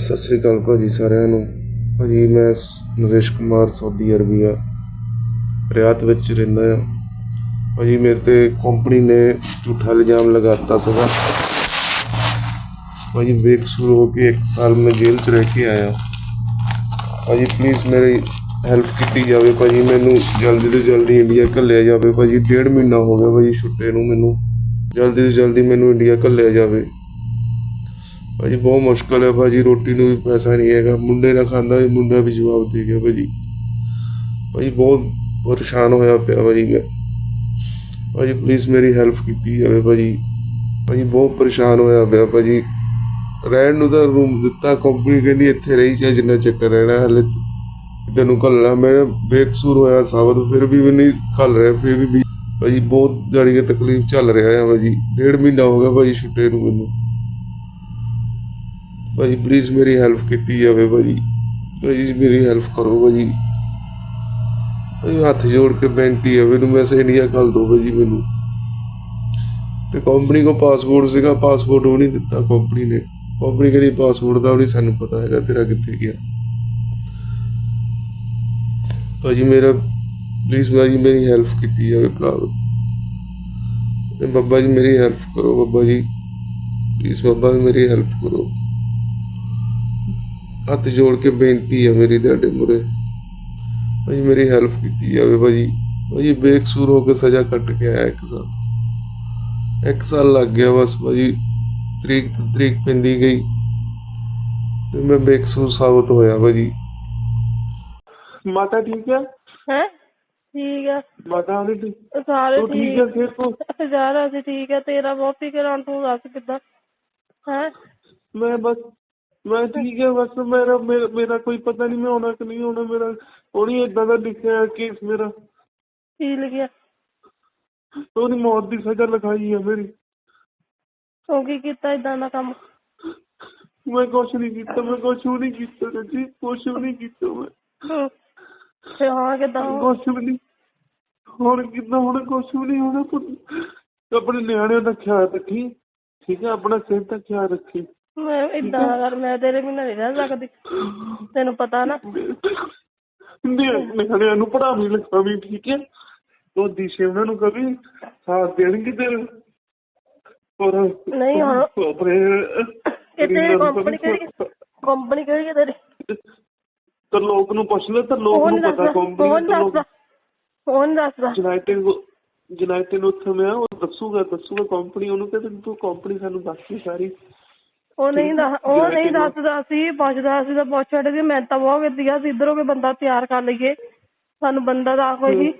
ਸਤਿ ਸ੍ਰੀ ਅਕਾਲ ਭਾਜੀ ਸਾਰਿਆਂ ਨੂੰ। ਭਾਜੀ ਮੈਂ ਸ- Naresh Kumar, Saudi Arabia, Riyadh ਵਿੱਚ ਰਹਿੰਦਾ ਆ ਭਾਜੀ ਮੇਰੇ ਤੇ ਕੰਪਨੀ ਨੇ ਝੂਠਾ ਇਲਜ਼ਾਮ ਲਗਾਤਾ ਸੀਗਾ। ਭਾਜੀ ਬੇਕਸੂਰ ਹੋ ਕੇ 1 ਸਾਲ ਮੈਂ ਜੇਲ੍ਹ 'ਚ ਰਹਿ ਕੇ ਆਇਆ। ਭਾਜੀ ਪਲੀਜ਼ ਮੇਰੀ ਹੈਲਪ ਕੀਤੀ ਜਾਵੇ। ਭਾਜੀ ਮੈਨੂੰ ਜਲਦੀ ਤੋਂ ਜਲਦੀ ਇੰਡੀਆ ਘੱਲਿਆ ਜਾਵੇ। ਭਾਜੀ ਡੇਢ ਮਹੀਨਾ ਹੋ ਗਿਆ ਭਾਜੀ ਛੁੱਟੇ ਨੂੰ ਮੈਨੂੰ। ਜਲਦੀ ਤੋਂ ਜਲਦੀ ਮੈਨੂੰ ਇੰਡੀਆ ਘੱਲਿਆ ਜਾਵੇ। ਭਾਜੀ, ਬਹੁਤ ਮੁਸ਼ਕਲ ਹੈ ਭਾਜੀ, ਰੋਟੀ ਨੂੰ ਵੀ ਪੈਸਾ ਨਹੀਂ ਹੈਗਾ। ਮੁੰਡੇ ਨਾ ਖਾਂਦਾ ਵੀ ਮੁੰਡਾ ਵੀ ਜਵਾਬ ਦੇ ਗਿਆ ਭਾਜੀ। ਭਾਜੀ, ਬਹੁਤ ਪਰੇਸ਼ਾਨ ਹੋਇਆ ਪਿਆ ਭਾਜੀ ਮੈਂ। ਭਾਜੀ ਪਲੀਜ਼ ਮੇਰੀ ਹੈਲਪ ਕੀਤੀ ਜਾਵੇ ਭਾਜੀ। ਭਾਜੀ, ਬਹੁਤ ਪਰੇਸ਼ਾਨ ਹੋਇਆ ਪਿਆ ਭਾਜੀ। ਰਹਿਣ ਨੂੰ ਤਾਂ ਰੂਮ ਦਿੱਤਾ ਕੰਪਨੀ ਕਹਿੰਦੀ ਇੱਥੇ ਰਹੀ, ਚਾਹੇ ਜਿੰਨਾ ਚੱਕਰ ਰਹਿਣਾ ਹਲੇ। ਤੈਨੂੰ ਘੱਲਣਾ, ਮੈਂ ਬੇਕਸੂਰ ਹੋਇਆ ਸਾਬਤ, ਫਿਰ ਵੀ ਮੈਨੂੰ ਘੱਲ ਰਿਹਾ, ਫਿਰ ਵੀ ਵੀ- ਭਾਜੀ, ਬਹੁਤ ਜਾਣੀ ਕਿ ਤਕਲੀਫ ਚੱਲ ਰਿਹਾ ਹੈ ਭਾਜੀ। ਡੇਢ ਮਹੀਨਾ ਹੋ ਗਿਆ ਭਾਜੀ ਛੁੱਟੇ ਨੂੰ ਮੈਨੂੰ। ਭਾਜੀ ਪਲੀਜ਼ ਮੇਰੀ ਹੈਲਪ ਕੀਤੀ ਜਾਵੇ ਭਾਜੀ ਭਾਜੀ ਮੇਰੀ ਹੈਲਪ ਕਰੋ ਭਾਜੀ ਭਾਜੀ ਹੱਥ ਜੋੜ ਕੇ ਬੇਨਤੀ ਹੈ, ਮੈਨੂੰ ਮੈਸੇਜ ਇੰਡੀਆ ਕਰ ਦਿਓ ਭਾਜੀ ਮੈਨੂੰ। ਤੇ ਕੰਪਨੀ ਕੋ ਪਾਸਪੋਰਟ ਸੀਗਾ ਪਾਸਪੋਰਟ ਉਹ ਨਹੀਂ ਦਿੱਤਾ ਕੰਪਨੀ ਨੇ। ਕੰਪਨੀ ਕਹਿੰਦੀ ਪਾਸਪੋਰਟ ਦਾ ਉਹ ਨਹੀਂ ਸਾਨੂੰ ਪਤਾ ਹੈਗਾ, ਤੇਰਾ ਕਿੱਥੇ ਗਿਆ? ਭਾਜੀ ਮੇਰਾ ਪਲੀਜ਼ ਭਾਜੀ ਮੇਰੀ ਹੈਲਪ ਕੀਤੀ ਜਾਵੇ ਭਰਾ। ਤੇ ਬੱਬਾ ਜੀ, ਮੇਰੀ ਹੈਲਪ ਕਰੋ ਬੱਬਾ ਜੀ। ਪਲੀਜ਼ ਬੱਬਾ ਜੀ, ਮੇਰੀ ਹੈਲਪ ਕਰੋ। ਹੱਥ ਜੋੜ ਕੇ ਬੇਨਤੀ ਹੈ ਮੇਰੀ ਤੁਹਾਡੇ ਮੁਰੇ ਭਾਜੀ ਮੇਰੀ ਹੈਲਪ ਕੀਤੀ ਜਾਵੇ ਭਾਜੀ ਭਾਜੀ ਬੇਕਸੂਰ ਹੋ ਕੇ ਸਜ਼ਾ ਕੱਟ ਕੇ ਆਇਆ ਇੱਕ ਸਾਲ। ਇੱਕ ਸਾਲ ਲੱਗ ਗਿਆ ਬਸ ਭਾਜੀ ਤਰੀਕ ਤਰੀਕ ਪੈਂਦੀ ਗਈ। ਤੇ ਮੈਂ ਬੇਕਸੂਰ ਸਾਬਤ ਹੋਇਆ ਭਾਜੀ ਮਾਤਾ ਠੀਕ ਹੈ? ਹੈ? ਠੀਕ ਆ ਮਾਤਾ ਉਹਦੀ ਠੀਕ? ਸਾਰੇ ਠੀਕ ਹੈ ਫਿਰ ਤੂੰ? ਹਜ਼ਾਰਾਂ ਸੀ ਠੀਕ ਹੈ। ਤੇਰਾ ਬਹੁਤੀ ਕਰਾਂ ਤੂੰ ਦੱਸ ਕਿੱਦਾਂ? ਹੈ? ਮੈਂ ਬਸ ਮੈਂ ਠੀਕ ਹੈ ਬਸ ਮੇਰਾ ਮੇਰਾ ਮੇਰਾ ਕੋਈ ਪਤਾ ਨਹੀਂ ਮੈਂ ਹੋਣਾ ਕਿ ਨਹੀਂ ਹੋਣਾ ਮੇਰਾ ਉਹਨੇ ਇਦਾਂ ਦਾ ਲਿਖਿਆ ਕੇਸ ਮੇਰਾ। ਕੀ ਲਿਖਿਆ? ਉਹਨੇ ਮੌਤ ਦੀ ਸਜ਼ਾ ਲਿਖਾਈ ਹੈ ਮੇਰੀ। ਤੂੰ ਕੀ ਕੀਤਾ ਇਦਾਂ ਦਾ ਕੰਮ? ਮੈਂ ਕੁਛ ਨਹੀਂ ਕੀਤਾ ਮੈਂ ਕੁਛ ਵੀ ਨਹੀਂ ਕੀਤਾ ਜੀ ਕੁਛ ਵੀ ਨਹੀਂ ਕੀਤਾ ਮੈਂ। ਹਮ। ਤੇ ਹਾਂ ਕਿੱਦਾਂ? ਕੁਛ ਵੀ ਨਹੀਂ ਹੁਣ ਕਿੱਦਾਂ ਹੁਣ ਕੁਛ ਵੀ ਨਹੀਂ ਹੋਣਾ ਪੁੱਤ। ਆਪਣੇ ਨਿਆਣਿਆਂ ਦਾ ਖਿਆਲ ਰੱਖੀ ਠੀਕ ਹੈ ਆਪਣਾ ਸਿਹਤ ਦਾ ਖਿਆਲ ਰੱਖੀ। ਮੈਂ ਇਦਾਂ ਕਰ ਮੈਂ ਤੇਰੇ ਬਿਨਾਂ ਨਹੀਂ ਰਹਿ ਸਕਦੀ। ਤੈਨੂੰ ਪਤਾ ਨਾ। ਨਿ- ਨਿਆਣਿਆਂ ਨੂੰ ਪੜ੍ਹਾਵੀਂ ਲਿਖਾਵੀਂ ਠੀਕ ਹੈ ਉਹ ਦਿਸ਼ੇ ਉਹਨਾਂ ਨੂੰ ਕभी ਸਾਥ ਦੇਣਗੇ ਤੇਰੇ। ਔਰ ਨਹੀਂ ਹੁਣ ਆਪਣੇ ਤੇਰੀ ਕੰਪਨੀ ਕਿਹੜੀ ਕੰਪਨੀ ਕਿਹੜੀ ਹੈ ਤੇਰੀ? ਤਾਂ ਲੋਕ ਨੂੰ ਪੁੱਛ ਲੈ ਤਾਂ ਲੋਕ ਨੂੰ ਪਤਾ ਕੰਪਨੀ ਕੌਣ ਦੱਸਦਾ ਕੌਣ ਦੱਸਦਾ। ਜੁਨਾਈਟਿਡ ਜੁਨਾਈਟਿਡ ਉੱਥੇ ਮੈਂ ਉਹ ਦੱਸੂਗਾ ਦੱਸੂਗਾ ਕੰਪਨੀ ਉਹਨੂੰ ਕਹਿੰਦੇ ਤੂੰ ਕੰਪਨੀ ਸਾਨੂੰ ਦੱਸੀ ਸਾਰੀ। ਉਹ ਨਹੀਂ ਦੱਸ ਉਹ ਨਹੀਂ ਦੱਸਦਾ ਸੀ ਪੁੱਛਦਾ ਸੀ ਤਾਂ ਪੁੱਛ ਛੱਡ ਸੀ ਮੈਂ ਤਾਂ ਬਹੁਤ ਵਧੀਆ ਸੀ ਇਧਰੋਂ ਕੋਈ ਬੰਦਾ ਤਿਆਰ ਕਰ ਲਈਏ। ਸਾਨੂੰ ਬੰਦਾ ਦਾ ਕੋਈ ਨਹੀਂ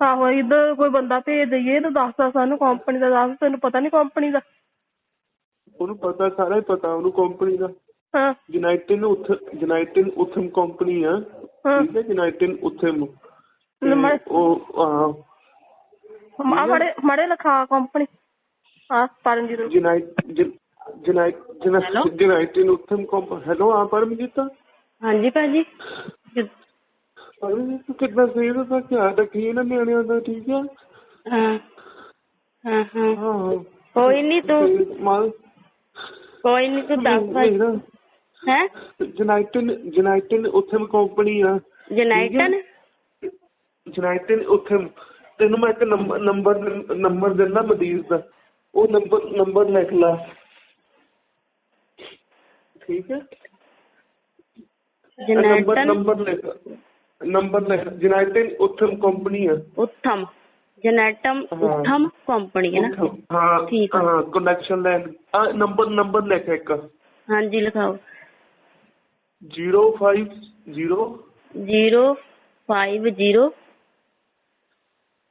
ਆਹੋ ਇੱਧਰ ਕੋਈ ਬੰਦਾ ਭੇਜ ਦਈਏ ਤੂੰ ਦੱਸਦਾ ਸਾਨੂੰ ਕੰਪਨੀ ਦਾ ਦੱਸ ਤੈਨੂੰ ਪਤਾ ਨਹੀਂ ਕੰਪਨੀ ਦਾ। ਉਹਨੂੰ ਪਤਾ ਸਾਰਾ ਹੀ ਪਤਾ ਉਹਨੂੰ ਕੰਪਨੀ ਦਾ। ਹਾਂ। ਜੁਨਾਈਟਿਡ ਉੱਥੇ ਜੁਨਾਈਟਿਡ ਉਥਮ ਕੰਪਨੀ ਆ। ਠੀਕ ਹੈ ਜੁਨਾਈਟਿਡ ਉਥਮ ਉਹ ਆ ਮੜੇ ਮੜੇ ਲਿਖਾ ਕੰਪਨੀ ਹਾਂ ਪਰਮਜੀਤ। ਨੂੰ ਜੁਨਾਈਟ ਜੁਨਾਈਟ ਜੁਨਾਈਟਿਡ ਉਥਮ ਕੰਪਨੀ ਹੈਲੋ ਆ ਪਰਮਜੀਤ? ਹਾਂਜੀ ਭਾਜੀ। ਪਰਮਜੀਤ ਤੂੰ ਕਿੱਦਾਂ ਸਿਹਤ ਦਾ ਖਿਆਲ ਰੱਖੀ ਇਹਨਾਂ ਨਿਆਣਿਆਂ ਦਾ ਠੀਕ ਹੈ? ਹਾਂ ਹਾਂ ਹਾਂ। ਹਾਂ। ਕੋਈ ਨਹੀਂ ਤੂੰ ਤੇ ਮਾਲ ਕੋਈ ਨਹੀਂ ਤੂੰ ਦੱਸ ਭਾਈ ਹੈ? ਜੁਨਾਈਟਿਡ ਜੁਨਾਈਟਿਡ ਉਥਮ ਕੰਪਨੀ ਆ ਜਨਾਈਟਨ ਜੁਨਾਈਟਿਡ ਉਥਮ ਤੈਨੂੰ ਮੈਂ ਇੱਕ ਨੰਬਰ ਨੰਬਰ ਨੰਬਰ ਦਿੰਦਾ ਮਦੀਰ ਦਾ। ਉਹ ਨੰਬਰ ਨੰਬਰ ਲਿਖ ਲੈ। ਠੀਕ ਹੈ ਨੰਬਰ ਜਨਾਈਟਨ ਨੰਬਰ ਲਿਖ ਨੰਬਰ ਲਿਖ ਜੁਨਾਈਟਿਡ ਉਥਮ ਕੰਪਨੀ ਆ ਉੱਥਮ ਜਨੈਟਮ ਹਾਂ। ਉੱਥਮ ਕੰਪਨੀ ਹੈ ਨਾ ਉੱਥਮ, ਹਾਂ ਠੀਕ ਆ। ਹਾਂ ਕਨੈਕਸ਼ਨ ਲੈਣ ਆ ਨੰਬਰ ਨੰਬਰ ਲਿਖ ਇੱਕ ਹਾਂਜੀ ਲਿਖਾਓ 050 zero five zero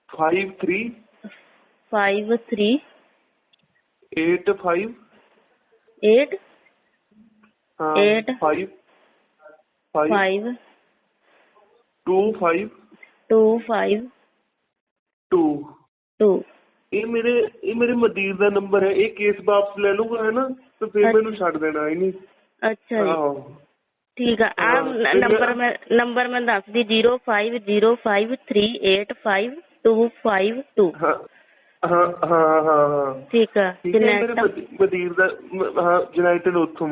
53 five three 85 eight ਹਾਂ Eight. 5 5 five 25 two five 2 two ਇਹ ਮੇਰੇ ਇਹ ਮੇਰੇ ਮਦੀਰ ਦਾ ਨੰਬਰ ਹੈ। ਇਹ ਕੇਸ ਵਾਪਸ ਲੈ ਲੂਗਾ ਹੈ ਨਾ? ਤੇ ਫਿਰ ਮੈਨੂੰ ਛੱਡ ਦੇਣਾ ਇਹ ਨਹੀਂ। ਅੱਛਾ ਜੀ। ਠੀਕ ਆ ਆ ਨੰਬਰ ਮੈਂ- ਨੰਬਰ ਮੈਂ ਦੱਸਦੀ 0505385252 ਹਾਂ ਹਾਂ ਹਾਂ ਹਾਂ ਹਾਂ। ਠੀਕ ਆ ਮਦੀ- ਮਦੀਰ ਦਾ ਹਾਂ ਜੁਨਾਈਟਿਡ ਉੱਥੋਂ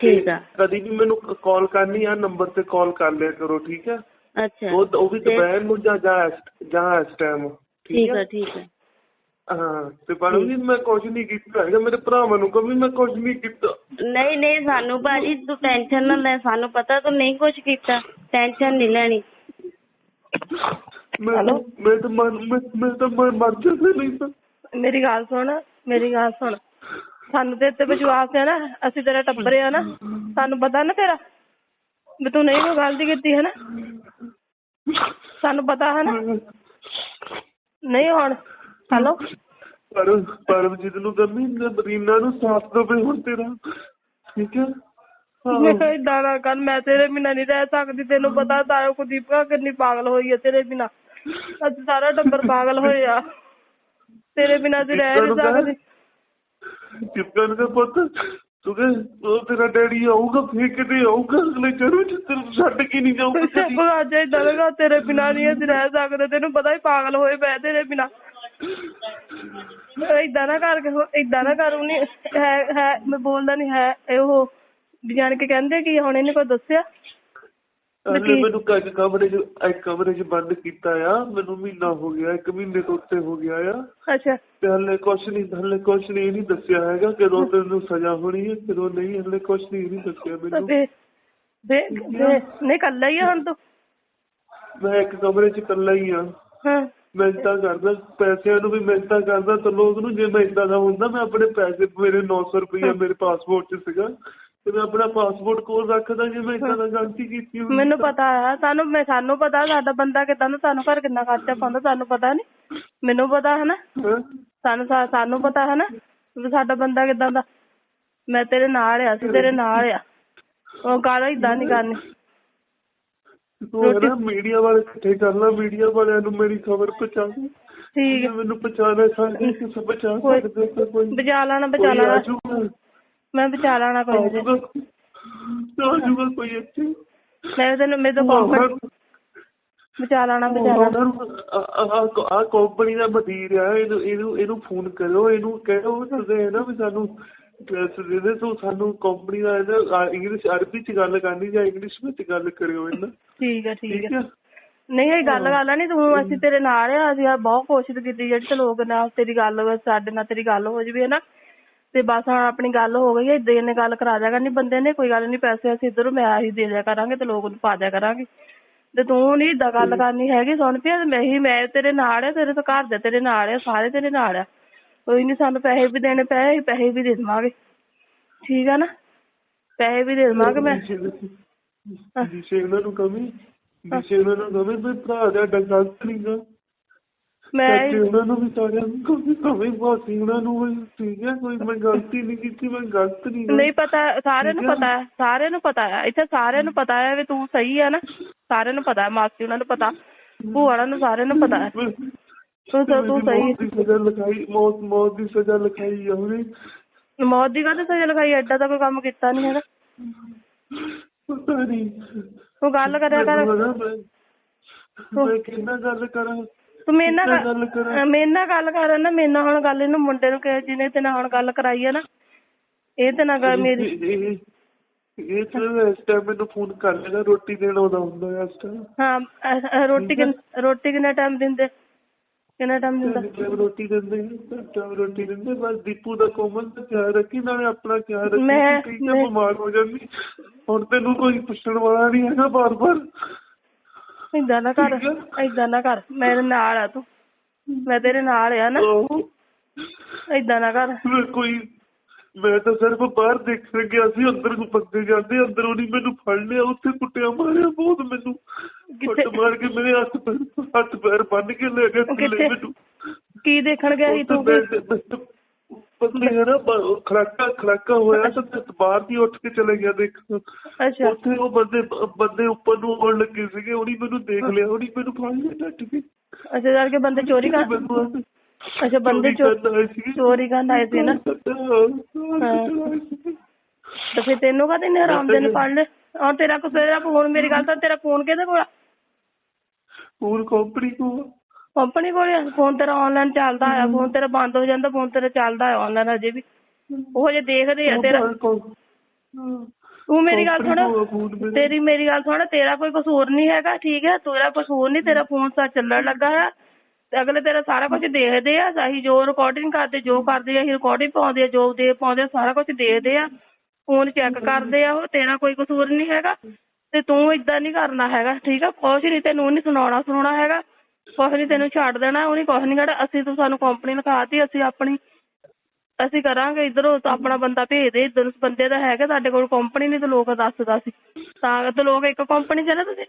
ਠੀਕ ਆ। ਕਦੀ ਵੀ ਮੈਨੂੰ ਕਾਲ ਕਰਨੀ ਆ ਨੰਬਰ ਤੇ ਕਾਲ ਕਰ ਲਿਆ ਕਰੋ ਠੀਕ ਹੈ ਅੱਛਾ। ਉਹ ਉਹ ਵੀ ਦੁਪਹਿਰ ਨੂੰ ਜਾਂ ਜਾਂ ਇਸ ਜਾਂ ਇਸ ਟਾਈਮ ਠੀਕ ਠੀਕ ਆ? ਠੀਕ ਆ। ਹਾਂ ਤੇ ਪਰ ਵੀ ਮੈਂ ਕੁਝ ਨਹੀਂ ਕੀਤਾ ਹੈਗਾ ਮੇਰੇ ਭਰਾਵਾਂ ਨੂੰ ਕਹੀ ਮੈਂ ਕੁਝ ਨਹੀਂ ਕੀਤਾ। ਨਹੀਂ ਨਹੀਂ ਸਾਨੂੰ ਭਾਜੀ ਤੂੰ ਟੈਨਸ਼ਨ ਨਾ ਲੈ ਸਾਨੂੰ ਪਤਾ ਤੂੰ ਨਹੀਂ ਕੁਝ ਕੀਤਾ ਟੈਨਸ਼ਨ ਨਹੀਂ ਲੈਣੀ। ਮੈਂ ਮੈਂ ਤਾਂ ਮਰ ਮੈਂ ਮੈਂ ਤਾਂ ਮਰ ਮਰ ਜਾਂਦਾ ਨਹੀਂ ਤਾਂ। ਮੇਰੀ ਗੱਲ ਸੁਣ ਮੇਰੀ ਗੱਲ ਸੁਣ। ਸਾਨੂੰ ਤੇ ਤੇ ਵਿਸ਼ਵਾਸ ਹੈ ਨਾ ਅਸੀਂ ਤੇਰਾ ਟੱਬਰ ਆ ਨਾ ਸਾਨੂੰ ਪਤਾ ਨਾ ਤੇਰਾ ਵੀ ਤੂੰ ਨਹੀਂ ਕੋਈ ਗਲਤੀ ਕੀਤੀ ਹੈ ਨਾ। ਸਾਨੂੰ ਪਤਾ ਹੈ ਨਾ। ਨਹੀਂ ਹੁਣ ਹੈਲੋ। ਪਰ ਪਰਮਜੀਤ ਨੂੰ ਕਹਿੰਦੀ ਰੀਨਾ ਨੂੰ ਸਾਥ ਦੇਵੇ ਹੁਣ ਤੇਰਾ ਠੀਕ ਹੈ? ਮੈਂ ਏਦਾਂ ਨਾ ਕਰ ਮੈਂ ਤੇਰੇ ਬਿਨਾਂ ਨਹੀਂ ਰਹਿ ਸਕਦੀ ਤੈਨੂੰ ਪਤਾ ਤਾਇਆ ਕੁਦੀਪਾ ਕਿੰਨੀ ਪਾਗਲ ਹੋਈ ਹੈ ਤੇਰੇ ਬਿਨਾਂ। ਅੱਜ ਸਾਰਾ ਟੱਬਰ ਪਾਗਲ ਹੋਏ ਆ ਤੇਰੇ ਬਿਨਾਂ ਅਸੀਂ ਰਹਿ ਨਹੀਂ ਸਕਦੇ। ਚਿਪਕਣ ਦਾ ਪੁੱਤ ਤੂੰ ਕਿ ਉਹ ਤੇਰਾ ਡੈਡੀ ਆਊਗਾ ਫੇਰ ਕਿਤੇ ਆਊਗਾ ਅਗਲੇ ਜਨਮ ਚ ਤੈਨੂੰ ਛੱਡ ਕੇ ਨਹੀਂ ਜਾਊਗਾ ਜਾ ਤੇਰੇ ਬਿਨਾਂ ਨਹੀਂ ਅਸੀਂ ਰਹਿ ਸਕਦੇ ਤੈਨੂੰ ਪਤਾ ਹੀ ਪਾਗਲ ਹੋਏ ਪਏ ਤੇਰੇ ਬਿਨਾਂ। ਏਦਾਂ ਨਾ ਕਰ ਏਦਾਂ ਨਾ ਕਰ ਉਹਨੇ ਹੈ ਹੈ ਮੈਂ ਬੋਲਦਾ ਨਹੀਂ ਹੈ ਇਹ ਉਹ ਜਾਣ ਕੇ ਕਹਿੰਦੇ ਕਿ ਹੁਣ ਇਹਨੇ ਕੋਈ ਦੱਸਿਆ? ਹਲੇ ਮੈਨੂੰ ਕਮਰੇ ਚ ਇੱਕ ਕਮਰੇ ਚ ਬੰਦ ਕੀਤਾ ਆ ਮੈਨੂੰ ਮਹੀਨਾ ਹੋ ਗਿਆ ਇੱਕ ਮਹੀਨੇ ਤੋਂ ਉੱਤੇ ਹੋ ਗਿਆ ਆ। ਅੱਛਾ। ਤੇ ਹਲੇ ਕੁਛ ਨਹੀਂ ਹਲੇ ਕੁਛ ਨਹੀਂ ਇਹ ਨਹੀਂ ਦੱਸਿਆ ਹੈਗਾ ਕਦੋਂ ਤੈਨੂੰ ਸਜ਼ਾ ਹੋਣੀ ਹੈ ਕਦੋਂ ਨਹੀਂ ਹਲੇ ਕੁਛ ਨਹੀਂ ਇਹ ਨਹੀਂ ਦੱਸਿਆ ਮੈਨੂੰ। ਤੇ ਦੇ ਦੇ ਨਹੀਂ ਕੱਲਾ ਹੀ ਆ ਹੁਣ ਤੂੰ? ਮੈਂ ਇੱਕ ਕਮਰੇ ਚ ਇਕੱਲਾ ਹੀ ਆ। ਹਾਂ। ਮਿਹਨਤਾਂ ਕਰਦਾ ਪੈਸਿਆਂ ਨੂੰ ਵੀ ਕਰਦਾ ਤਾਂ ਲੋਕ ਨੂੰ ਜੇ ਮੈਂ ਏਦਾਂ ਦਾ ਹੁੰਦਾ ਮੈਂ ਆਪਣੇ ਪੈਸੇ ਮੇਰੇ 900 ਰੁਪਇਆ ਮੇਰੇ ਪਾਸਪੋਰਟ 'ਚ ਸੀਗਾ। ਤੇ ਮੈਂ ਆਪਣਾ ਪਾਸਪੋਰਟ ਕੋਲ ਰੱਖਦਾ ਜੇ ਮੈਂ ਏਦਾਂ ਦਾ ਗਲਤੀ ਕੀਤੀ ਹੁੰਦੀ ਮੈਨੂੰ ਪਤਾ ਆ ਸਾਨੂੰ ਮੈਂ ਸਾਨੂੰ ਪਤਾ ਸਾਡਾ ਬੰਦਾ ਕਿਦਾਂ ਦਾ ਸਾਨੂੰ ਘਰ ਕਿੰਨਾ ਖਰਚਾ ਪਾਉਂਦਾ ਸਾਨੂੰ ਪਤਾ ਨਹੀਂ। ਮੈਨੂੰ ਪਤਾ ਹੈ ਨਾ? ਸਾਨੂੰ ਸਾਨੂੰ ਪਤਾ ਹੈ ਨਾ ਵੀ ਸਾਡਾ ਬੰਦਾ ਕਿਦਾਂ ਦਾ। ਮੈਂ ਤੇਰੇ ਨਾਲ ਆ ਅਸੀਂ ਤੇਰੇ ਨਾਲ ਆ। ਉਹ ਗੱਲ ਏਦਾਂ ਨਹੀਂ ਕਰਨੀ। ਤੂੰ ਹੈ ਨਾ ਮੀਡੀਆ ਵਾਲੇ ਇਕੱਠੇ ਕਰ ਲਾ ਮੀਡੀਆ ਵਾਲਿਆਂ ਨੂੰ ਮੇਰੀ ਖਬਰ ਪਹੁੰਚਾ। ਦੇ ਠੀਕ ਹੈ। ਮੈਨੂੰ ਪਹੁੰਚਾਣਾ ਸਾਰੇ ਕਿਸੇ ਪਹੁੰਚਾ ਸਕਦੇ ਕੋਈ ਬਚਾ ਲੈਣਾ ਬਚਾ ਲੈਣਾ। ਮੈਂ ਬਚਾ ਲੈਣਾ ਆ ਕੋਈ ਨਹੀਂ ਜਾਊਗਾ ਆ ਜਾਊਗਾ ਕੋਈ ਇੱਥੇ। ਮੈਂ ਤੈਨੂੰ ਮੇਰੇ ਤੋਂ ਕੰਫਰਟ ਬਚਾ ਲੈਣਾ ਬਚਾ ਲੈਣਾ। ਆ ਕੰਪਨੀ ਦਾ ਮਦੀਰ ਆ ਇਹਨੂੰ ਇਹਨੂੰ ਇਹਨੂੰ ਫੋਨ ਕਰੋ ਇਹਨੂੰ ਕਹੋ ਤੁਸੀਂ ਹੈ ਨਾ ਵੀ ਸਾਨੂੰ ਪੈਸੇ ਦੇ ਦੇ ਤੂੰ ਸਾਨੂੰ ਕੰਪਨੀ ਦਾ ਇਹਦਾ ਇੰਗਲਿਸ਼ ਅਰਬੀ ਚ ਗੱਲ ਕਰਨੀ ਜਾਂ ਇੰਗਲਿਸ਼ ਵਿੱਚ ਗੱਲ ਕਰਿਓ ਇਹਨਾਂ। ਠੀਕ ਹੈ ਠੀਕ ਹੈ ਹੈ ਨਹੀਂ ਇਹ ਗੱਲ ਗੱਲ ਨਹੀਂ ਤੂੰ ਅਸੀਂ ਤੇਰੇ ਨਾਲ ਆ ਅਸੀਂ ਬਹੁਤ ਕੋਸ਼ਿਸ਼ ਕੀਤੀ ਜਿਹੜੀ ਤੇ ਲੋਕ ਨਾਲ ਤੇਰੀ ਗੱਲ ਸਾਡੇ ਨਾਲ ਤੇਰੀ ਗੱਲ ਹੋ ਜਵੇ ਨਾ ਤੇ ਬਸ ਹੁਣ ਆਪਣੀ ਗੱਲ ਹੋ ਗਈ ਹੈ ਇਦਾਂ ਇਹਨੇ ਗੱਲ ਕਰਾ ਦਿਆ ਕਰਨੀ ਬੰਦੇ ਨੇ ਕੋਈ ਗੱਲ ਨਹੀਂ ਪੈਸੇ ਅਸੀਂ ਇੱਧਰੋਂ ਮੈਂ ਆਹੀ ਦੇ ਦਿਆ ਕਰਾਂਗੇ ਤੇ ਲੋਕ ਨੂੰ ਪਾ ਦਿਆ ਕਰਾਂਗੇ। ਤੇ ਤੂੰ ਨਹੀਂ ਏਦਾਂ ਗੱਲ ਕਰਨੀ ਹੈਗੀ ਸੁਣ ਪਿਆ ਮੈਂ ਹੀ ਮੈਂ ਤੇਰੇ ਨਾਲ ਆ ਤੇਰੇ ਤੋਂ ਘਰ ਦੇ ਤੇਰੇ ਨਾਲ ਆ ਸਾਰੇ ਤੇਰੇ ਨਾਲ ਆ। ਕੋਈ ਨਹੀਂ ਸਾਨੂੰ ਪੈਸੇ ਵੀ ਦੇਣੇ ਪਏ ਅਸੀਂ ਪੈਸੇ ਵੀ ਦੇ ਦੇਵਾਂਗੇ। ਠੀਕ ਆ ਨਾ? ਪੈਸੇ ਵੀ ਦੇ ਦੇਵਾਂਗੇ ਮੈਂ। ਜਿਸੇ ਇਹਨਾਂ ਨੂੰ ਕਮੀ ਜਿਸੇ ਇਹਨਾਂ ਨੂੰ ਕਮੀ ਵੀ ਭਰਾ ਦਾ ਡੰਗਾ ਨਹੀਂਗਾ ਮੈਂ ਉਹਨਾਂ ਨੂੰ ਵੀ ਸਾਰਿਆਂ ਨੂੰ ਕਮੀ ਕਮੀ ਬਹੁਤ ਸੀ ਉਹਨਾਂ ਨੂੰ ਵੀ ਠੀਕ ਹੈ ਕੋਈ ਮੈਂ ਗਲਤੀ ਨਹੀਂ ਕੀਤੀ ਮੈਂ ਗਲਤ ਨਹੀਂ। ਨਹੀਂ ਪਤਾ ਸਾਰਿਆਂ ਨੂੰ। ਪਤਾ ਹੈ ਸਾਰਿਆਂ ਨੂੰ ਪਤਾ ਹੈ। ਇੱਥੇ ਸਾਰਿਆਂ ਨੂੰ ਪਤਾ ਹੈ ਵੀ ਤੂੰ ਸਹੀ ਹੈ ਨਾ। ਸਾਰਿਆਂ ਨੂੰ ਪਤਾ ਹੈ ਮਾਸੀ ਉਹਨਾਂ ਨੂੰ ਪਤਾ ਭੂਆ ਨੂੰ ਸਾਰਿਆਂ ਨੂੰ ਪਤਾ ਹੈ। ਤੂੰ ਤਾਂ ਤੂੰ ਸਹੀ ਸਜ਼ਾ ਲਿਖਾਈ ਮੌਤ ਮੌਤ ਦੀ ਸਜ਼ਾ ਲਿਖਾਈ ਆ ਉਹਨੇ। ਮੌਤ ਦੀ ਗੱਲ ਸਜ਼ਾ ਲਗਾਈ ਐਡਾ ਤਾਂ ਕੋਈ ਕੰਮ ਕੀਤਾ ਨਹੀਂ ਹੈਗਾ। ਪਤਾ ਨਹੀਂ। ਤੂੰ ਗੱਲ ਕਰਿਆ ਕਰ। ਮੈਂ ਕਿੰਨਾ ਗੱਲ ਕਰਾਂ। ਤੂੰ ਮੇਰੇ ਨਾਲ ਗੱਲ ਕਰਾਂ? ਮੇਰੇ ਨਾਲ ਗੱਲ ਕਰ ਨਾ ਮੇਰੇ ਨਾਲ ਹੁਣ ਗੱਲ ਇਹਨੂੰ ਮੁੰਡੇ ਨੂੰ ਕਹੇ ਜਿਹਨੇ ਤੇ ਨਾਲ ਹੁਣ ਗੱਲ ਕਰਾਈ ਹੈ ਨਾ ਇਹ ਤੇ ਨਾ ਗੱਲ ਮੇਰੀ ਇਹ- ਇਹ ਇਹ ਤਾਂ ਇਸ ਟਾਈਮ ਮੈਨੂੰ ਫੋਨ ਕਰ ਲੈਣਾ ਰੋਟੀ ਦੇਣ ਆਉਂਦਾ ਹੁੰਦਾ ਹੈ ਇਸ ਟਾਈਮ ਹਾਂ ਅਹ, ਅਹ, ਰੋਟੀ ਕਿੰਨ ਰੋਟੀ ਕਿੰਨਾ ਟਾਈਮ ਦਿੰਦੇ? ਕਿੰਨਾ ਟਾਈਮ ਦਿੰਦਾ? ਟਾਈਮ ਰੋਟੀ ਦਿੰਦੇ ਟਾਈਮ ਰੋਟੀ ਦਿੰਦੇ ਬਸ ਦੀਪੂ ਦਾ ਕੋਮਲ ਦਾ ਖਿਆਲ ਰੱਖੀ ਨਾਲੇ ਆਪਣਾ ਖਿਆਲ ਰੱਖੀ ਮੈਂ- ਬਿਮਾਰ ਹੋ ਜਾਂਦੀ। ਹੁਣ ਤੈਨੂੰ ਕੋਈ ਪੁੱਛਣ ਵਾਲਾ ਨਹੀਂ ਹੈਗਾ ਬਾਰ ਬਾਰ ਏਦਾਂ ਨਾ ਕਰ। ਏਦਾਂ ਨਾ ਕਰ ਮੇਰੇ ਨਾਲ ਆ ਤੂੰ ਮੈਂ ਤੇਰੇ ਨਾਲ ਆ ਨਾ ਏਦਾਂ ਨਾ ਕਰ ਮੈਂ ਕੋਈ ਮੈਂ ਤਾਂ ਸਿਰਫ ਬਾਹਰ ਦੇਖਣ ਗਿਆ ਸੀ ਅੰਦਰ ਨੂੰ ਬੰਦੇ ਜਾਂਦੇ ਅੰਦਰੋਂ ਨਹੀਂ ਮੈਨੂੰ ਫੜ ਲਿਆ ਉੱਥੇ ਕੁੱਟਿਆ ਮਾਰਿਆ ਬਹੁਤ ਮੈਨੂੰ ਕਿੱਥੇ? ਕੁੱਟ ਮਾਰ ਕੇ ਮੇਰੇ ਹੱਥ ਪੈਰ ਹੱਥ ਪੈਰ ਬੰਨ ਕੇ ਲੈ ਗਏ ਥੱਲੇ ਕਿੱਥੇ? ਮੈਨੂੰ ਕੀ ਦੇਖਣ ਗਿਆ ਸੀ ਤੂੰ ਤੂੰ ਬੰਦੇ ਹੈ ਨਾ ਖੜਾਕਾ ਖੜਾਕਾ ਹੋਇਆ ਤਾਂ ਬਾਹਰ ਦੀ ਉੱਠ ਕੇ ਚਲੇ ਗਿਆ ਦੇਖ। ਅੱਛਾ। ਉੱਥੇ ਉਹ ਬੰਦੇ ਬੰਦੇ ਉੱਪਰ ਨੂੰ ਆਉਣ ਲੱਗੇ ਸੀਗੇ ਉਹਨੇ ਮੈਨੂੰ ਦੇਖ ਲਿਆ ਉਹਨੇ ਮੈਨੂੰ ਫੜ ਲਿਆ ਡੱਟ ਕੇ। ਅੱਛਾ ਜਦ ਕੇ ਬੰਦੇ ਚੋਰੀ ਕਰ ਅੱਛਾ ਬੰਦੇ ਚੋਰੀ ਕਰਨ ਆਏ ਸੀ ਨਾ? ਤੇ ਫਿਰ ਤੈਨੂੰ ਕਾ ਤੈਨੂੰ ਆਰਾਮ ਦੇ ਨੇ ਫੜ ਲੈ ਔਰ ਤੇਰਾ ਕੋ ਤੇਰਾ ਫੋਨ ਮੇਰੀ ਗੱਲ ਤਾਂ ਤੇਰਾ ਫੋਨ ਕਿਹਦੇ ਕੋਲ ਆ? ਹੋਰ ਕੰਪਨੀ ਕੋ ਕੰਪਨੀ ਕੋਲ ਆ ਫੋਨ ਤੇਰਾ ਆਨਲਾਈਨ ਚੱਲਦਾ ਆ ਫੋਨ ਤੇਰਾ ਬੰਦ ਹੋ ਜਾਂਦਾ ਫੋਨ ਤੇਰਾ ਚੱਲਦਾ ਆ ਆਨਲਾਈਨ ਅਜੇ ਵੀ। ਉਹ ਜੇ ਦੇਖਦੇ ਆ ਤੇਰਾ। ਤੂੰ ਮੇਰੀ ਗੱਲ ਆ ਸੁਣ। ਤੇਰੀ ਮੇਰੀ ਗੱਲ ਸੁਣ ਤੇਰਾ ਕੋਈ ਕਸੂਰ ਨਹੀਂ ਹੈਗਾ ਠੀਕ ਹੈ ਤੇਰਾ ਕਸੂਰ ਨਹੀਂ ਤੇਰਾ ਫੋਨ ਸਾ ਚੱਲਣ ਲੱਗਾ ਹੈ ਤੇ ਅਗਲੇ ਤੇਰਾ ਸਾਰਾ ਕੁਝ ਦੇਖਦੇ ਆ ਅਸੀਂ ਜੋ ਰਿਕਾਰਡਿੰਗ ਕਰਦੇ ਜੋ ਕਰਦੇ ਆ ਅਸੀਂ ਰਿਕਾਰਡਿੰਗ ਪਾਉਂਦੇ ਆ ਜੋ ਦੇ ਪਾਉਂਦੇ ਆ ਸਾਰਾ ਕੁਝ ਦੇਖਦੇ ਆ। ਫੋਨ ਚੈੱਕ ਕਰਦੇ ਆ ਉਹ ਤੇਰਾ ਕੋਈ ਕਸੂਰ ਨਹੀਂ ਹੈਗਾ। ਤੇ ਤੂੰ ਇਦਾਂ ਨਹੀਂ ਕਰਨਾ ਹੈਗਾ ਠੀਕ ਆ? ਕੁਛ ਨਹੀਂ ਤੈਨੂੰ ਨਹੀਂ ਸੁਣਾਉਣਾ ਸੁਣਾਉਣਾ ਹੈਗਾ। ਕੁਛ ਨਹੀਂ ਤੈਨੂੰ ਛੱਡ ਦੇਣਾ ਉਹਨੇ ਕੁਛ ਨਹੀਂ ਕਰਨਾ ਅਸੀਂ ਤੂੰ ਸਾਨੂੰ ਕੰਪਨੀ ਲਿਖਾਤੀ ਅਸੀਂ ਆਪਣੀ ਅਸੀਂ ਕਰਾਂਗੇ ਇਧਰੋਂ ਤਾਂ ਆਪਣਾ ਬੰਦਾ ਭੇਜ ਦੇ ਇਧਰ ਬੰਦੇ ਦਾ ਹੈਗਾ ਸਾਡੇ ਕੋਲ ਕੰਪਨੀ ਨਹੀਂ ਤੇ ਲੋਕ ਦੱਸਦਾ ਸੀ। ਤਾਂ ਤੇ ਲੋਕ ਇੱਕ ਕੰਪਨੀ ਚ ਨਾ ਤੁਸੀਂ?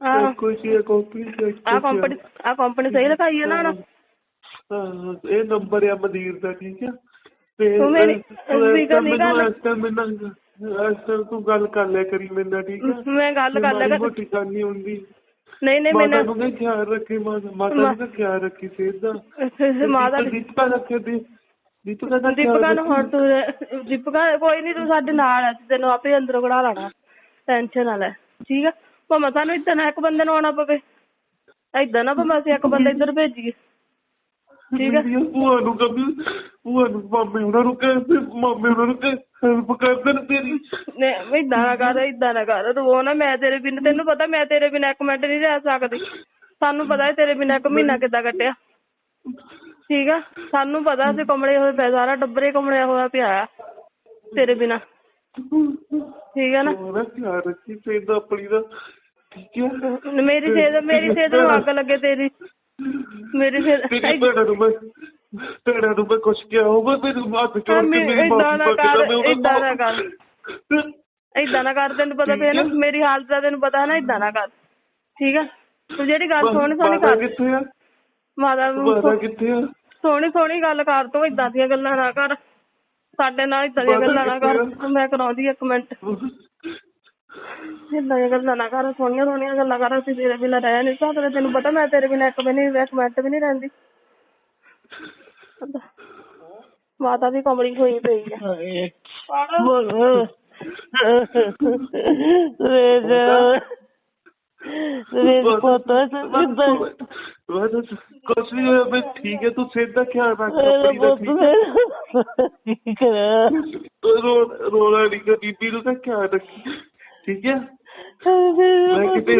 ਆਹ। ਕੋਈ ਚੀਜ਼ ਕੰਪਨੀ ਚ ਆ ਕੰਪਨੀ ਆ ਕੰਪਨੀ ਸਹੀ ਲਿਖਾਈ ਹੈ ਨਾ ਹੁਣ? ਹਾਂ ਇਹ ਨੰਬਰ ਆ ਮਦੀਰ ਦਾ ਠੀਕ ਆ? ਤੇ ਤੂੰ ਮੇਰੀ- ਤੂੰ ਇਸ ਮੇਰੀ ਗੱਲ ਕਰ- ਮੈਨੂੰ ਤੂੰ ਗੱਲ ਲਿਆ ਕਰੀ ਮੇਰੇ ਨਾਲ ਠੀਕ ਆ? ਮੈਂ ਗੱਲ ਕਰ ਲਿਆ ਕਰ- ਮੋਟੀ ਗੱਲ ਨਹੀਂ ਹੁੰਦੀ। ਨਹੀਂ ਨਹੀਂ ਮਾਤਾ ਮੈਨੂੰ ਨੂੰ ਖਿਆਲ ਰੱਖੀ ਮਾਤਾ ਮਾਤਾ ਨੂੰ ਖਿਆਲ ਰੱਖੀ ਸਿਹਤ ਦਾ। ਮਾਤਾ ਦੀਪਕ- ਦੀਪਕਾ ਰੱਖੇ ਦੀ ਦੀਪਕਾ ਦਾ ਖਿਆਲ ਦੀਪਕਾ ਨੂੰ ਰੱਖੀ। ਹੁਣ ਤੂੰ ਦੀਪਕਾ ਕੋਈ ਨਹੀਂ ਤੂੰ ਸਾਡੇ ਨਾਲ ਆ ਤੈਨੂੰ ਆਪੇ ਅੰਦਰੋਂ ਕਢਾ ਲੈਣਾ ਟੈਨਸ਼ਨ ਨਾ ਲੈ। ਠੀਕ ਆ? ਭਾਵੇਂ ਸਾਨੂੰ ਇੱਦਾਂ ਨਾ ਇੱਕ ਬੰਦੇ ਨੂੰ ਆਉਣਾ ਪਵੇ। ਏਦਾਂ ਨਾ ਭਾਵੇਂ ਅਸੀਂ ਇੱਕ ਬੰਦਾ ਇੱਧਰ ਭੇਜੀਏ। ਠੀਕ ਭੂਆ ਨੂੰ ਕभी ਭੂਆ ਨੂੰ ਮਾਮੇ ਉਹਨਾਂ ਨੂੰ ਕਹਿ ਤੇ ਮਾਮੇ ਉਹਨਾਂ ਨੂੰ ਹੈਲਪ ਕਰ ਦੇਣ ਤੇਰੀ। ਨਹੀਂ ਏਦਾਂ ਨਾ ਕਰ ਏਦਾਂ ਨਾ ਕਰ। ਰੋ ਨਾ ਮੈਂ ਤੇਰੇ ਬਿਨ ਤੈਨੂੰ ਪਤਾ ਮੈਂ ਤੇਰੇ ਬਿਨ ਇੱਕ ਮਿੰਟ ਨਹੀਂ ਰਹਿ ਸਕਦੀ। ਸਾਨੂੰ ਪਤਾ ਹੈ ਤੇਰੇ ਬਿਨ ਇੱਕ ਮਹੀਨਾ ਕਿੱਦਾਂ ਕੱਟਿਆ। ਠੀਕ ਆ? ਸਾਨੂੰ ਪਤਾ ਅਸੀਂ ਕਮਲੇ ਹੋਏ ਪਏ ਸਾਰਾ ਟੱਬਰੇ ਕਮਲਿਆ ਹੋਇਆ ਪਿਆ ਆ ਤੇਰੇ ਬਿਨਾ। ਠੀਕ ਆ ਨਾ? ਉਹਦਾ ਖਿਆਲ ਰੱਖੀ ਆਪਣੀ ਦਾ। ਠੀਕ ਹੈ ਮੇਰੀ ਸਿਹਤ ਮੇਰੀ ਸਿਹਤ ਨੂੰ ਅੱਗ ਲੱਗੇ ਤੇਰੀ। ਭੈਣਾਂ ਨੂੰ ਮੈਂ ਭੈਣਾਂ ਨੂੰ ਮੈਂ ਕੁਛ ਕਿਹਾ ਹੋਵੇ ਮੈਨੂੰ ਹੱਥ ਜੋੜ ਕੇ ਮੇਰੀ ਨਾ ਮਾਫੀ ਕਰ, ਮੰਗਦਾ ਮੈਂ ਏਦਾਂ ਨਾ ਕਰ। ਏਦਾਂ ਨਾ ਕਰ ਤੈਨੂੰ ਪਤਾ ਪਿਆ ਨਾ ਮੇਰੀ ਹਾਲਤ ਦਾ ਤੈਨੂੰ ਪਤਾ ਹੈ ਨਾ ਏਦਾਂ ਨਾ ਕਰ। ਠੀਕ ਆ ਤੂੰ ਜਿਹੜੀ ਗੱਲ ਸੋਹਣੀ ਸੋਹਣੀ ਕਰ ਕਿੱਥੇ ਆ? ਮਾਤਾ ਨੂੰ ਮਾਤਾ ਕਿੱਥੇ ਆ? ਸੋਹਣੀ ਸੋਹਣੀ ਗੱਲ ਕਰ ਤੂੰ ਏਦਾਂ ਦੀਆਂ ਗੱਲਾਂ ਨਾ ਕਰ। ਸਾਡੇ ਨਾਲ ਏਦਾਂ ਦੀਆਂ ਗੱਲਾਂ ਨਾ ਕਰ ਮੈਂ ਕਰਾਉਂਦੀ ਇੱਕ ਮਿੰਟ। ਏਦਾਂ ਦੀਆਂ ਗੱਲਾਂ ਨਾ ਕਰ ਸੋਹਣੀਆਂ ਸੋਹਣੀਆਂ ਗੱਲਾਂ ਕਰ ਅਸੀਂ ਤੇਰੇ ਬਿਨਾਂ ਰਹਿ ਨਹੀਂ ਸਕਦੇ। ਤੈਨੂੰ ਪਤਾ ਮੈਂ ਤੇਰੇ ਬਿਨਾਂ ਇੱਕ ਵੀ ਨਹੀਂ ਇੱਕ ਮਿੰਟ ਵੀ ਨਹੀਂ ਰਹਿੰਦੀ। ਮਾਤਾ ਵੀ ਕਮਲੀ ਹੋਈ ਪਈ ਆ। ਪਾਗਲ ਮੇਰੇ ਪਤਾ ਕੁਛ ਨਹੀਂ ਹੋਇਆ ਮੈਂ ਠੀਕ ਹੈ ਤੂੰ ਸਿਹਤ ਦਾ ਖਿਆਲ ਰੱਖ ਆਪਣੀ ਦਾ ਠੀਕ ਹੈ। ਰੋ ਰੋਣਾ ਨਹੀਂ ਕਰ ਬੀਬੀ ਨੂੰ ਤਾਂ ਖਿਆਲ ਰੱਖੀ। ठीक है? मैं कितने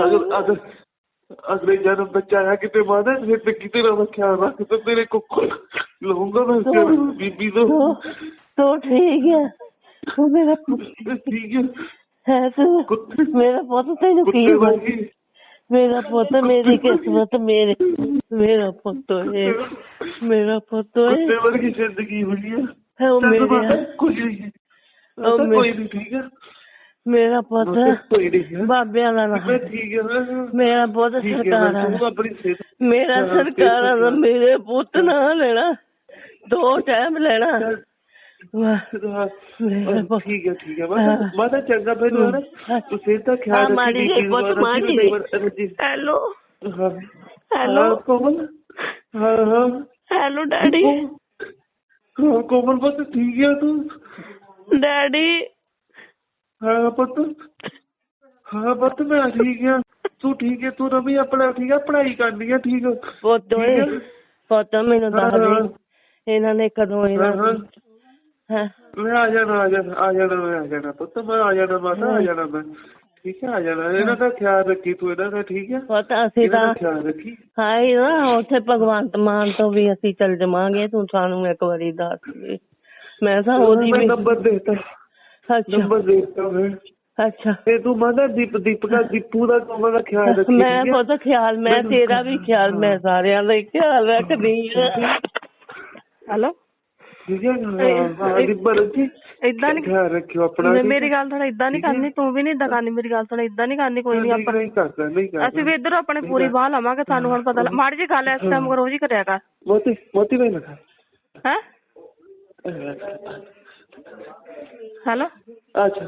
अगर अगर अगले जन्म बच्चा आया कि माना? फिर तो कितने ज़्यादा ख्याल रख? तो तेरे को लूँगा मैं? तो- बीबी तो-, तो तो ठीक है। तो मेरा ठीक है। तो मेरा पोता तो मेरा पोता मेरी किस्मत मेरे मेरा पोतो है। मेरा पोतो है। कुत्ते ज़िंदगी है। वो मेरे ਕੋਈ ਵੀ ਠੀਕ ਆ। ਮੇਰਾ ਪੁੱਤ ਬਾਬਿਆਂ ਦਾ ਨਾ। ਮੇਰਾ ਪੁੱਤ ਸਰਕਾਰਾਂ ਮੇਰਾ ਸਰਕਾਰਾਂ ਦਾ ਮੇਰੇ ਪੁੱਤ ਨਾ ਲੈਣਾ। ਦੋ ਟਾਈਮ ਲੈਣਾ। ਚੰਗਾ hello. Komal. Hello daddy. Komal ਬਸ ਠੀਕ ਹੈ ਤੂੰ? ਡੈਡੀ। ਹਾਂ ਪੁੱਤ। ਹਾਂ ਪੁੱਤ ਮੈਂ ਠੀਕ ਆ। ਤੂੰ ਠੀਕ ਆ ਤੂੰ ਰਵੀ ਆਪਣਾ ਠੀਕ ਆ ਪੜ੍ਹਾਈ ਕਰਨੀ ਆ ਠੀਕ ਪੁੱਤ ਓਏ ਪੁੱਤ ਮੈਨੂੰ ਦੱਸ ਦੇ। ਇਹਨਾਂ ਨੇ ਕਦੋਂ ਇਹਨਾਂ ਦੀ- ਹੈਂ। ਮੈਂ ਆ ਜਾਣਾ ਆ ਜਾਣਾ ਆ ਜਾਣਾ ਮੈਂ ਆ ਜਾਣਾ ਪੁੱਤ ਮੈਂ ਆ ਜਾਣਾ ਮਾਤਾ ਆ ਜਾਣਾ ਮੈਂ। ਠੀਕ ਆ ਜਾਣਾ। ਇਹਨਾਂ ਦਾ ਖਿਆਲ ਰੱਖੀ ਤੂੰ ਇਹਨਾਂ ਦਾ ਠੀਕ ਆ? ਪੁੱਤ ਅਸੀਂ ਤਾਂ ਖਿਆਲ ਰੱਖੀ? ਹਾਏ ਨਾ ਉੱਥੇ ਭਗਵੰਤ ਮਾਨ ਤੋਂ ਵੀ ਅਸੀਂ ਚੱਲ ਜਾਵਾਂਗੇ। ਤੂੰ ਸਾਨੂੰ ਇੱਕ ਵਾਰੀ ਦੱਸ ਦੇ। ਮੈਂ ਤਾਂ ਉਹਦੀ ਮੈਂ ਵੀ ਨੰਬਰ ਦੇਤਾ। ਅੱਛਾ। ਨੰਬਰ ਦੇਤਾ ਮੈਂ। ਅੱਛਾ। ਤੇ ਤੂੰ ਮਾਤਾ ਦੀਪ ਦੀਪਕਾ ਦੀਪੂ ਦਾ ਕੋਮਲ ਦਾ ਖਿਆਲ ਰੱਖੀ ਮੈਂ? ਪੁੱਤ ਖਿਆਲ ਮੈਂ ਤੇਰਾ ਵੀ ਖਿਆਲ ਮੈਂ ਸਾਰਿਆਂ ਦਾ ਹੀ ਖਿਆਲ ਰੱਖਦੀ ਹੈਲੋ? ਹੈ? ਹਾਂ ਹਾਂ ਦੀਪਰ ਜੀ ਏਦਾਂ ਨਹੀਂ ਖਿਆਲ ਰੱਖਿਓ ਆਪਣਾ ਮੇ- ਠੀਕ ਮੇਰੀ? ਗੱਲ ਥੋੜਾ ਏਦਾਂ ਨਹੀਂ? ਕਰਨੀ ਤੂੰ ਵੀ ਨਹੀਂ ਏਦਾਂ ਕਰਨੀ ਮੇਰੀ ਗੱਲ ਥੋੜਾ ਏਦਾਂ ਨਹੀਂ ਕਰਨੀ ਕੋਈ ਨਹੀਂ ਆਪਾਂ ਨਹੀਂ ਕਰਦਾ ਨਹੀਂ ਕਰਦਾ। ਅਸੀਂ ਵੀ ਇੱਧਰ ਆਪਣੇ ਪੂਰੀ ਬਾਹ ਲਵਾਂਗੇ ਸਾਨੂੰ ਹੁਣ ਪਤਾ ਮਾੜੀ ਜੀ ਗੱਲ ਇਸ ਟਾਈਮ ਕਰੋ ਜੀ ਕਰਿਆ ਕਰ। ਮੋਤੀ ਮੋਤੀ ਨਹੀਂ ਲਗਾ ਹੈ? ਹੈਲੋ ਅੱਛਾ।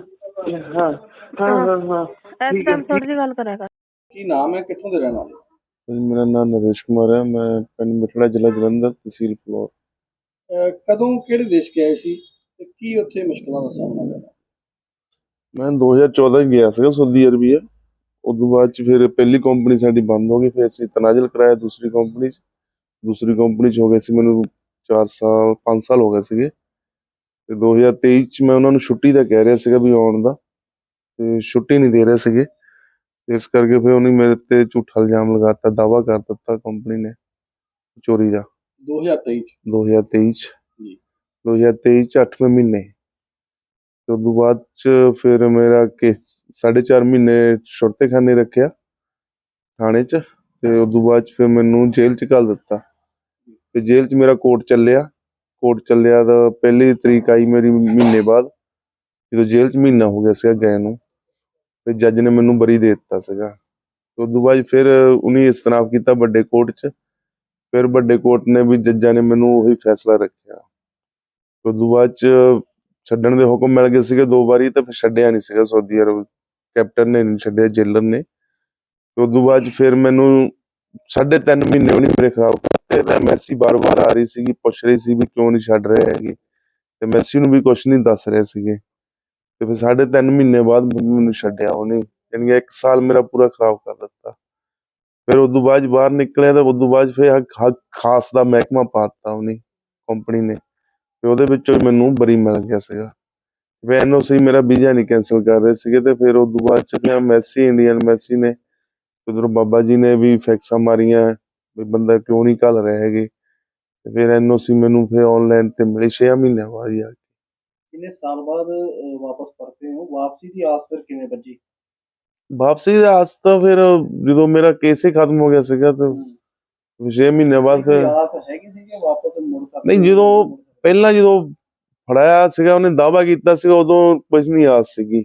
ਹਾਂ। ਹਾਂ ਹਾਂ। ਹਾਂ ਇਸ ਠੀਕ ਹੈ ਟਾਈਮ ਥੋੜੀ ਜੀ ਗੱਲ ਕਰਿਆ ਕਰ। ਕੀ ਨਾਮ ਹੈ? ਕਿੱਥੋਂ ਦੇ ਰਹਿਣ ਵਾਲੇ? ਭਾਜੀ, ਮੇਰਾ ਨਾਮ ਨਰੇਸ਼ ਕੁਮਾਰ ਹੈ। ਮੈਂ ਪਿੰਡ ਮਿਠੜਾ ਜ਼ਿਲ੍ਹਾ ਜਲੰਧਰ ਤਹਿਸੀਲ ਫਲੋਰ। ਅਹ ਕਦੋਂ ਕਿਹੜੇ ਦੇਸ਼ ਕੇ ਆਏ ਸੀ ਤੇ ਕੀ ਉੱਥੇ ਮੁਸ਼ਕਲਾਂ ਦਾ ਸਾਹਮਣਾ ਕਰਨਾ? ਮੈਂ 2014 ਚ ਗਿਆ ਸੀਗਾ ਸਾਊਦੀ ਅਰਬੀਆ ਉਦੋਂ ਬਾਅਦ ਚ ਫਿਰ ਪਹਿਲੀ ਕੰਪਨੀ ਸਾਡੀ ਬੰਦ ਹੋ ਗਈ ਫਿਰ ਅਸੀਂ ਤਨਾਜ਼ਲ ਕਰਾਇਆ ਦੂਸਰੀ ਕੰਪਨੀ ਚ। ਦੂਸਰੀ ਕੰਪਨੀ ਚ ਹੋ ਗਏ ਸੀ ਮੈਨੂੰ 4 ਸਾਲ 5 ਸਾਲ ਹੋ ਗਏ ਸੀਗੇ। ਤੇ 2023 ਚ ਮੈਂ ਉਹਨਾਂ ਨੂੰ ਛੁੱਟੀ ਦਾ ਕਹਿ ਰਿਹਾ ਸੀਗਾ ਵੀ ਆਉਣ ਦਾ। ਤੇ ਛੁੱਟੀ ਨਹੀਂ ਦੇ ਰਹੇ ਸੀਗੇ। ਇਸ ਕਰਕੇ ਫਿਰ ਉਹਨੇ ਮੇਰੇ ਤੇ ਝੂਠਾ ਇਲਜ਼ਾਮ ਲਗਾਤਾ ਦਾਵਾ ਕਰ ਦਿੱਤਾ ਕੰਪਨੀ ਨੇ ਚੋਰੀ ਦਾ। 2023 ਚ? 2023 ਚ। ਜੀ। 2023 ਚ 8ਵੇਂ ਮਹੀਨੇ। ਤੇ ਉਦੋਂ ਬਾਅਦ ਚ ਫਿਰ ਮੇਰਾ ਕੇਸ 4.5 ਮਹੀਨੇ ਛੁਰਤੇਖਾਨੇ ਰੱਖਿਆ ਥਾਣੇ ਚ। ਤੇ ਉਦੋਂ ਬਾਅਦ ਫਿਰ ਮੈਨੂੰ ਜੇਲ੍ਹ ਚ ਘੱਲ ਦਿੱਤਾ। ਤੇ ਜੇਲ੍ਹ ਚ ਮੇਰਾ ਕੋਰਟ ਚੱਲਿਆ। ਕੋਰਟ ਚੱਲਿਆ ਤਾਂ ਪਹਿਲੀ ਤਰੀਕ ਆਈ ਮੇਰੀ ਮਹੀਨੇ ਬਾਅਦ। ਜਦੋਂ ਜੇਲ੍ਹ ਚ ਮਹੀਨਾ ਹੋ ਗਿਆ ਸੀਗਾ ਗਏ ਨੂੰ, ਤੇ ਜੱਜ ਨੇ ਮੈਨੂੰ ਬਰੀ ਦੇ ਦਿੱਤਾ ਸੀਗਾ। ਤੇ ਉਦੋਂ ਬਾਅਦ ਫਿਰ ਉਹਨੇ ਇਸਤਨਾਫ ਕੀਤਾ ਵੱਡੇ ਕੋਰਟ ਚ। ਫਿਰ ਵੱਡੇ ਕੋਰਟ ਨੇ ਵੀ ਜੱਜਾਂ ਨੇ ਮੈਨੂੰ ਉਹੀ ਫੈਸਲਾ ਰੱਖਿਆ। ਉਸ ਤੋਂ ਬਾਅਦ ਚ ਛੱਡਣ ਦੇ ਹੁਕਮ ਮਿਲ ਗਏ ਸੀਗੇ ਦੋ ਵਾਰੀ, ਤਾਂ ਫਿਰ ਛੱਡਿਆ ਨਹੀਂ ਸੀਗਾ ਸਾਊਦੀ ਅਰਬ ਕੈਪਟਨ ਨੇ ਨਹੀਂ ਛੱਡਿਆ, ਜੇਲਰ ਨੇ। ਤੇ ਉਸ ਤੋਂ ਬਾਅਦ 'ਚ ਫਿਰ ਮੈਨੂੰ ਸਾਢੇ ਤਿੰਨ ਮਹੀਨੇ ਉਹਨੇ ਮੇਰੇ ਖਿਲਾਫ ਕਰਤੇ ਤੇ ਮੈਸੀ ਬਾਰ-ਬਾਰ ਆ ਰਹੀ ਸੀਗੀ, ਪੁੱਛ ਰਹੀ ਸੀ ਵੀ ਕਿਉਂ ਨਹੀਂ ਛੱਡ ਰਹੇ ਹੈਗੇ। ਤੇ ਮੈਸੀ ਨੂੰ ਵੀ ਕੁਝ ਨਹੀਂ ਦੱਸ ਰਹੇ ਸੀਗੇ। ਤੇ ਫਿਰ ਸਾਢੇ ਤਿੰਨ ਮਹੀਨੇ ਬਾਅਦ ਮੈਨੂੰ ਛੱਡਿਆ ਉਹਨੇ। ਯਾਨੀ ਕਿ ਇੱਕ ਸਾਲ ਮੇਰਾ ਪੂਰਾ ਖਰਾਬ ਕਰ ਦਿੱਤਾ। ਫਿਰ ਉਦੋਂ ਬਾਅਦ ਬਾਹਰ ਨਿਕਲਿਆ ਤਾਂ ਉਦੋਂ ਬਾਅਦ ਫਿਰ ਖਾਸ ਦਾ ਮਹਿਕਮਾ ਪਾਤਾ ਉਹਨੇ ਕੰਪਨੀ ਨੇ। ਤੇ ਉਹਦੇ ਵਿੱਚੋਂ ਮੈਨੂੰ ਬਰੀ ਮਿਲ ਗਿਆ ਸੀਗਾ। ਫਿਰ ਸੀ ਮੇਰਾ ਵੀਜ਼ਾ ਨਹੀਂ ਕੈਨਸਲ ਕਰ ਰਹੇ ਸੀਗੇ ਤੇ ਫਿਰ ਉਦੋਂ ਬਾਅਦ 'ਚ ਫਿਰ ਮੈਸੀ, ਇੰਡੀਅਨ ਮੈਸੀ ਨੇ। ਉਧਰੋਂ ਬਾਬਾ ਜੀ ਨੇ ਵੀ ਫੈਕਸਾਂ ਮਾਰੀਆਂ। ਵੀ ਬੰਦਾ ਕਿਉਂ ਨਹੀਂ ਘੱਲ ਰਹੇ ਹੈਗੇ? ਤੇ ਫਿਰ ਐਨਓਸੀ ਮੈਨੂੰ ਫਿਰ ਆਨਲਾਈਨ ਤੇ ਮਿਲੀ 6 ਮਹੀਨਿਆਂ ਬਾਅਦ ਹੀ ਆ ਕੇ। ਕਿੰਨੇ ਸਾਲ ਬਾਅਦ ਵਾਪਸ ਪਰਤੇ ਹੋ? ਵਾਪਸੀ ਦੀ ਆਸ ਫਿਰ ਕਿਵੇਂ ਬੱਜੀ ਵਾਪਸੀ ਦਾ ਆਸ ਤਾਂ ਫਿਰ ਜਦੋਂ ਮੇਰਾ ਕੇਸ ਹੀ ਖਤਮ ਹੋ ਗਿਆ ਸੀਗਾ ਤੇ 6 ਮਹੀਨਿਆਂ ਬਾਅਦ ਫਿਰ ਆਸ ਹੈਗੀ ਸੀ ਕਿ ਵਾਪਸ ਮੁੜ ਸਕਦੇ ਨਹੀਂ, ਜਦੋਂ- ਪਹਿਲਾਂ ਜਦੋਂ ਫੜਾਇਆ ਸੀਗਾ ਉਹਨੇ ਦਾਵਾ ਕੀਤਾ ਸੀਗਾ ਉਦੋਂ ਕੁਝ ਨਹੀਂ ਆਸ ਸੀਗੀ।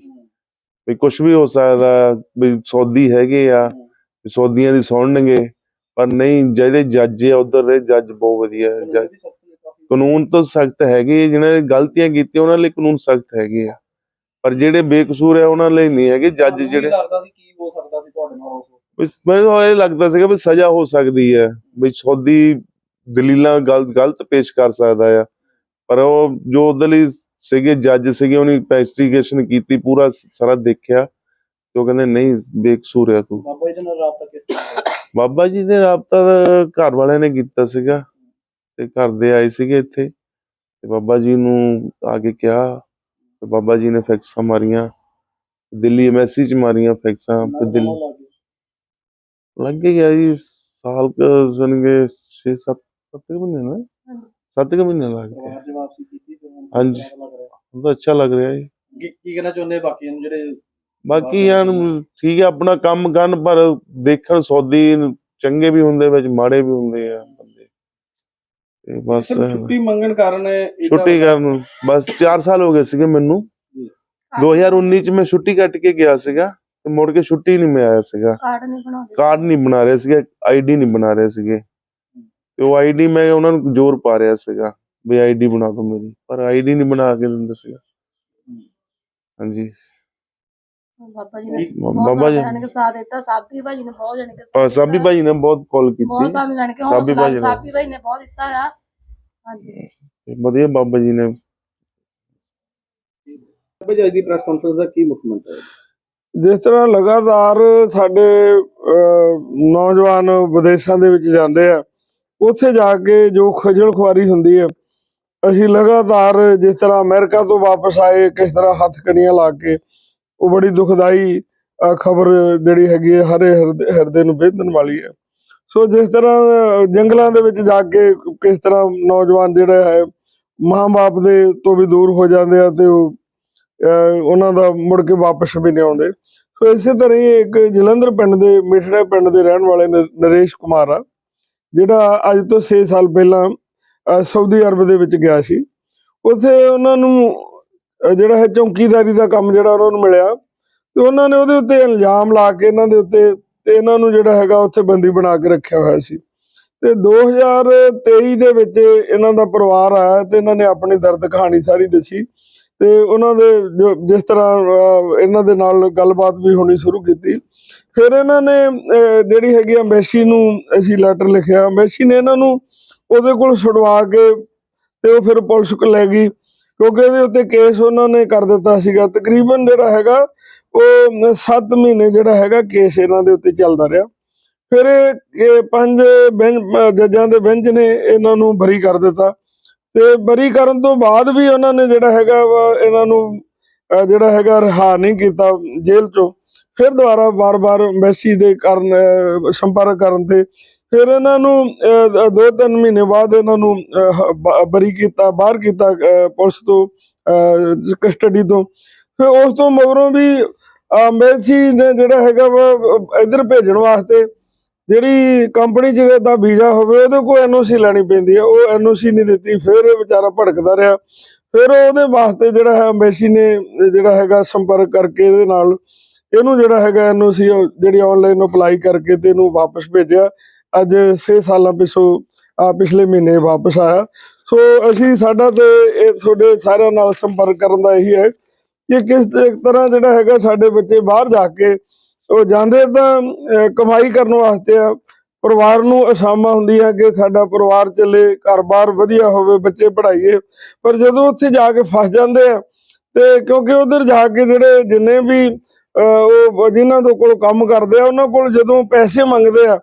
ਵੀ ਕੁਝ ਵੀ ਹੋ ਸਕਦਾ ਵੀ ਸੌਦੀ ਹੈਗੇ ਆ ਵੀ ਸੌਦੀਆਂ ਦੀ ਸੁਣਨਗੇ। ਪਰ ਨਹੀਂ ਜਿਹੜੇ ਜੱਜ ਆ ਉਧਰ ਦੇ ਜੱਜ ਬਹੁਤ ਵਧੀਆ ਹੈ। ਜੱਜ। ਕਾਨੂੰਨ ਤਾਂ ਸਖਤ ਹੈਗੇ ਜਿਨ੍ਹਾਂ ਨੇ ਗਲਤੀਆਂ ਕੀਤੀਆਂ ਉਹਨਾਂ ਲਈ ਕਾਨੂੰਨ ਸਖਤ ਹੈਗੇ ਆ। ਪਰ ਜਿਹੜੇ ਬੇਕਸੂਰ ਆ ਉਹਨਾਂ ਲਈ ਨਹੀਂ ਹੈਗੇ ਜੱਜ ਜਿਹੜੇ ਲੱਗਦਾ ਸੀ ਕੀ ਹੋ ਸਕਦਾ ਸੀ ਤੁਹਾਡੇ ਨਾਲ ਉਸ ਮੈਨੂੰ ਇਹ ਲੱਗਦਾ ਸੀਗਾ ਵੀ ਸਜ਼ਾ ਹੋ ਸਕਦੀ ਹੈ ਵੀ ਸੌਦੀ ਦਲੀਲਾਂ ਗਲਤ ਗਲਤ ਪੇਸ਼ ਕਰ ਸਕਦਾ ਆ। ਪਰ ਉਹ ਜੋ ਲਈ ਸੀਗੇ ਜੱਜ ਸੀਗੇ ਉਹਨੇ ਇਨਵੈਸਟੀਗੇਸ਼ਨ ਕੀਤੀ ਪੂਰਾ ਸਾਰਾ ਦੇਖਿਆ। ਤੇ ਉਹ ਕਹਿੰਦੇ ਨਹੀਂ ਬੇਕਸੂਰ ਆ ਤੂੰ। ਬਾਬਾ ਜੀ ਨਾਲ ਰਾਬਤਾ ਕਿਸ ਤਰ੍ਹਾਂ? ਬਾਬਾ ਜੀ ਦੇ ਰਾਬਤਾ ਘਰ ਵਾਲਿਆਂ ਨੇ ਕੀਤਾ ਸੀਗਾ ਤੇ ਘਰ ਦੇ ਆਏ ਸੀਗੇ ਇੱਥੇ। ਤੇ ਬਾਬਾ ਜੀ ਨੂੰ ਆ ਕੇ ਕਿਹਾ ਤੇ ਬਾਬਾ ਜੀ ਨੇ ਫੈਕਸਾਂ ਮਾਰੀਆਂ ਦਿੱਲੀ ਐਮਐਸਸੀ ਚ ਮਾਰੀਆਂ ਫੈਕਸਾਂ ਤੇ ਕੁ ਦਿੱਲੀ ਲੱਗ ਗਿਆ? ਜੀ ਸਾਲ ਕ ਸੁਣਗੇ 6 7 7 ਮਹੀਨੇ ਨਾ? 7 ਮਹੀਨੇ ਲੱਗ ਗਏ। ਵਾਪਸੀ ਕੀਤੀ ਹੁਣ ਹਾਂਜੀ। ਹੁਣ ਤਾਂ ਅੱਛਾ ਲੱਗ ਰਿਹਾ ਜੀ। ਕੀ ਕੀ ਕਹਿਣਾ ਚਾਹੁੰਦੇ ਬਾਕੀਆਂ ਨੂੰ ਜਿਹੜੇ ਬਾਕੀ ਯਾਰ ਠੀਕ ਹੈ ਆਪਣਾ ਕੰਮ ਕਰਨ ਪਰ ਦੇਖਣ ਸੌਦੀ ਚੰਗੇ ਵੀ ਹੁੰਦੇ ਵਿੱਚ ਮਾੜੇ ਵੀ ਹੁੰਦੇ ਆ ਬੰਦੇ। ਤੇ ਬਸ ਛੁੱਟੀ ਮੰਗਣ ਕਾਰਨ ਛੁੱਟੀ ਕਰਨ ਬਸ 4 ਸਾਲ ਹੋ ਗਏ ਸੀਗੇ ਮੈਨੂੰ। 2019 ਚ ਮੈਂ ਛੁੱਟੀ ਕੱਟ ਕੇ ਗਿਆ ਸੀਗਾ ਤੇ ਮੁੜ ਕੇ ਛੁੱਟੀ ਨਹੀਂ ਮੈਂ ਆਇਆ ਸੀਗਾ। ਕਾਰਡ ਨਹੀਂ ਬਣਾਉਂਦੇ। ਕਾਰਡ ਨਹੀਂ ਬਣਾ ਰਹੇ ਸੀਗੇ ਆਈਡੀ ਨਹੀਂ ਬਣਾ ਰਹੇ ਸੀਗੇ। ਤੇ ਉਹ ਆਈਡੀ ਮੈਂ ਉਹਨਾਂ ਨੂੰ ਜ਼ੋਰ ਪਾ ਰਿਹਾ ਸੀਗਾ ਵੀ ਆਈਡੀ ਬਣਾ ਦਿਓ ਮੇਰੀ ਪਰ ਆਈਡੀ ਨਹੀਂ ਬਣਾ ਕੇ ਦਿੰਦੇ ਸੀਗਾ। ਹਾਂਜੀ। ਬਾਬਾ ਜੀ ਨੇ ਬਾਬਾ ਜੀ- ਨੇ ਸਾਥ ਦਿੱਤਾ ਸਾਬੀ ਭਾਜੀ ਨੇ ਬਹੁਤ ਜਾਣੀ ਕਿ ਸਾਬੀ ਭਾਈ ਨੇ ਬਹੁਤ ਕਾਲ ਬਹੁਤ ਕੀਤੀ। ਸਾਬੀ ਜਾਣੀ ਕਿ ਸਾਬੀ ਭਾਜੀ ਭਾਈ ਨੇ। ਬਹੁਤ ਦਿੱਤਾ ਆ। ਹਾਂਜੀ। ਵਧੀਆ ਬਾਬਾ ਜੀ ਨੇ। ਬਾਬਾ ਜੀ ਦੀ ਪ੍ਰੈਸ ਕਾਨਫਰੰਸ ਦਾ ਕੀ ਮੁੱਖ ਮੰਤਵ ਹੈ? ਜਿਸ ਤਰ੍ਹਾਂ ਲਗਾਤਾਰ ਸਾਡੇ ਨੌਜਵਾਨ ਵਿਦੇਸ਼ਾਂ ਦੇ ਵਿੱਚ ਜਾਂਦੇ ਆ ਉੱਥੇ ਜਾ ਕੇ ਜੋ ਖਜਲ ਖੁਆਰੀ ਹੁੰਦੀ ਹੈ ਅਸੀਂ ਲਗਾਤਾਰ ਜਿਸ ਤਰ੍ਹਾਂ ਅਮਰੀਕਾ ਤੋਂ ਵਾਪਸ ਆਏ ਕਿਸ ਤਰ੍ਹਾਂ ਹੱਥ ਕੜੀਆਂ ਲਾ ਕੇ ਉਹ ਬੜੀ ਦੁਖਦਾਈ ਖਬਰ ਜਿਹੜੀ ਹੈਗੀ ਹੈ, ਹਰੇ ਹਿਰਦੇ ਹਿਰਦੇ ਨੂੰ ਵੇਦਨ ਵਾਲੀ ਹੈ। ਸੋ ਜਿਸ ਤਰ੍ਹਾਂ ਜੰਗਲਾਂ ਦੇ ਵਿੱਚ ਜਾ ਕੇ ਕਿਸ ਤਰ੍ਹਾਂ ਨੌਜਵਾਨ ਜਿਹੜਾ ਹੈ, ਮਾਂ-ਬਾਪ ਦੇ ਤੋਂ ਵੀ ਦੂਰ ਹੋ ਜਾਂਦੇ ਆ ਤੇ ਉਹ ਉਹਨਾਂ ਦਾ ਮੁੜ ਕੇ ਵਾਪਸ ਵੀ ਨਹੀਂ ਆਉਂਦੇ। ਸੋ ਇਸੇ ਤਰ੍ਹਾਂ ਹੀ ਇੱਕ ਜਲੰਧਰ ਪਿੰਡ ਦੇ, ਮਿਠੜੇ ਪਿੰਡ ਦੇ ਰਹਿਣ ਵਾਲੇ ਨ- ਨਰੇਸ਼ ਕੁਮਾਰ ਆ, ਜਿਹੜਾ ਅੱਜ ਤੋਂ 6 ਸਾਲ ਪਹਿਲਾਂ ਸਾਊਦੀ ਅਰਬ ਦੇ ਵਿੱਚ ਗਿਆ ਸੀ। ਉੱਥੇ ਉਹਨਾਂ ਨੂੰ ਜਿਹੜਾ ਹੈ ਚੌਕੀਦਾਰੀ ਦਾ ਕੰਮ ਜਿਹੜਾ ਉਹਨਾਂ ਨੂੰ ਮਿਲਿਆ, ਤੇ ਉਹਨਾਂ ਨੇ ਉਹਦੇ ਉੱਤੇ ਇਲਜ਼ਾਮ ਲਾ ਕੇ ਇਹਨਾਂ ਦੇ ਉੱਤੇ ਤੇ ਇਹਨਾਂ ਨੂੰ ਜਿਹੜਾ ਹੈਗਾ ਉੱਥੇ ਬੰਦੀ ਬਣਾ ਕੇ ਰੱਖਿਆ ਹੋਇਆ ਸੀ। ਤੇ 2023 ਦੇ ਵਿੱਚ ਇਹਨਾਂ ਦਾ ਪਰਿਵਾਰ ਆਇਆ ਤੇ ਇਹਨਾਂ ਨੇ ਆਪਣੀ ਦਰਦ ਕਹਾਣੀ ਸਾਰੀ ਦੱਸੀ। ਤੇ ਉਹਨਾਂ ਦੇ ਜੋ ਜਿਸ ਤਰ੍ਹਾਂ ਇਹਨਾਂ ਦੇ ਨਾਲ ਗੱਲਬਾਤ ਵੀ ਹੋਣੀ ਸ਼ੁਰੂ ਕੀਤੀ। ਫਿਰ ਇਹਨਾਂ ਨੇ ਜਿਹੜੀ ਹੈਗੀ ਅੰਬੈਸੀ ਨੂੰ ਅਸੀਂ ਲੈਟਰ ਲਿਖਿਆ। ਅੰਬੈਸੀ ਨੇ ਇਹਨਾਂ ਨੂੰ ਉਹਦੇ ਕੋਲ ਛੁਡਵਾ ਕੇ ਤੇ ਉਹ ਫਿਰ ਪੁਲਿਸ ਕੋਲ ਲੈ ਗਈ। ਕਿਉਂਕਿ ਇਹਦੇ ਉੱਤੇ ਕੇਸ ਉਹਨਾਂ ਨੇ ਕਰ ਦਿੱਤਾ ਸੀਗਾ। ਤਕਰੀਬਨ ਜਿਹੜਾ ਹੈਗਾ, ਉਹ 7 ਮਹੀਨੇ ਜਿਹੜਾ ਹੈਗਾ ਕੇਸ ਇਹਨਾਂ ਦੇ ਉੱਤੇ ਚੱਲਦਾ ਰਿਹਾ। ਫਿਰ ਇਹ ਪੰਜ ਜੱਜਾਂ ਦੇ ਬੈਂਚ ਨੇ ਇਹਨਾਂ ਨੂੰ ਬਰੀ ਕਰ ਦਿੱਤਾ। ਤੇ ਬਰੀ ਕਰਨ ਤੋਂ ਬਾਅਦ ਵੀ ਉਹਨਾਂ ਨੇ ਜਿਹੜਾ ਹੈਗਾ ਇਹਨਾਂ ਨੂੰ ਜਿਹੜਾ ਹੈਗਾ ਰਿਹਾ ਨਹੀਂ ਕੀਤਾ ਜੇਲ੍ਹ ਚੋਂ। ਫਿਰ ਦੁਬਾਰਾ ਵਾਰ ਵਾਰ ਐਮਬੈਸੀ ਦੇ ਕਰਨ ਸੰਪਰਕ ਕਰਨ ਤੇ ਫਿਰ ਇਹਨਾਂ ਨੂੰ ਅਹ, ਦੋ ਤਿੰਨ ਮਹੀਨੇ ਬਾਅਦ ਇਹਨਾਂ ਨੂੰ ਬਰੀ ਕੀਤਾ ਬਾਹਰ ਕੀਤਾ ਪੁਲਿਸ ਤੋਂ ਕਸਟਡੀ ਤੋਂ। ਫਿਰ ਉਸ ਤੋਂ ਮਗਰੋਂ ਵੀ ਅੰਬੈਸੀ ਨੇ ਜਿਹੜਾ ਹੈਗਾ ਵਾ ਇਧਰ ਭੇਜਣ ਵਾਸਤੇ ਜਿਹੜੀ ਕੰਪਨੀ ਚ ਦਾ ਵੀਜ਼ਾ ਹੋਵੇ ਉਹਦੇ ਕੋਲ ਐਨਓਸੀ ਲੈਣੀ ਪੈਂਦੀ ਹੈ ਉਹ ਐਨਓਸੀ ਨਹੀਂ ਦਿੱਤੀ ਫਿਰ ਇਹ ਵਿਚਾਰਾ ਭੜਕਦਾ ਰਿਹਾ। ਫਿਰ ਉਹਦੇ ਵਾਸਤੇ ਜਿਹੜਾ ਹੈ ਅੰਬੈਸੀ ਨੇ ਜਿਹੜਾ ਹੈਗਾ ਸੰਪਰਕ ਕਰਕੇ ਇਹਦੇ ਨਾਲ ਇਹਨੂੰ ਜਿਹੜਾ ਹੈਗਾ ਐਨਓਸੀ ਜਿਹੜੀ ਆਨਲਾਈਨ ਅਪਲਾਈ ਕਰਕੇ ਤੇ ਇਹਨੂੰ ਵਾਪਸ ਭੇਜਿਆ। ਅੱਜ 6 ਸਾਲਾਂ ਪਿਛੋਂ, ਆ ਪਿਛਲੇ ਮਹੀਨੇ ਵਾਪਸ ਆਇਆ। ਸੋ ਅਸੀਂ ਸਾਡਾ ਤੇ ਇਹ ਤੁਹਾਡੇ ਸਾਰਿਆਂ ਨਾਲ ਸੰਪਰਕ ਕਰਨ ਦਾ ਇਹੀ ਹੈ ਕਿ ਕਿਸ ਤਰ੍ਹਾਂ ਜਿਹੜਾ ਹੈਗਾ ਸਾਡੇ ਬੱਚੇ ਬਾਹਰ ਜਾ ਕੇ ਉਹ ਜਾਂਦੇ ਤਾਂ ਕਮਾਈ ਕਰਨ ਵਾਸਤੇ ਆ, ਪਰਿਵਾਰ ਨੂੰ ਅਸਾਮਾ ਹੁੰਦੀ ਹੈ ਕਿ ਸਾਡਾ ਪਰਿਵਾਰ ਚੱਲੇ, ਘਰ-ਬਾਰ ਵਧੀਆ ਹੋਵੇ, ਬੱਚੇ ਪੜ੍ਹਾਈਏ। ਪਰ ਜਦੋਂ ਉੱਥੇ ਜਾ ਕੇ ਫਸ ਜਾਂਦੇ ਆ, ਤੇ ਕਿਉਂਕਿ ਉਧਰ ਜਾ ਕੇ ਜਿਹੜੇ ਜਿੰਨੇ ਵੀ ਉਹ ਜਿਨ੍ਹਾਂ ਦੇ ਕੋਲ ਕੰਮ ਕਰਦੇ ਆ, ਉਹਨਾਂ ਕੋਲ ਜਦੋਂ ਪੈਸੇ ਮੰਗਦੇ ਆ,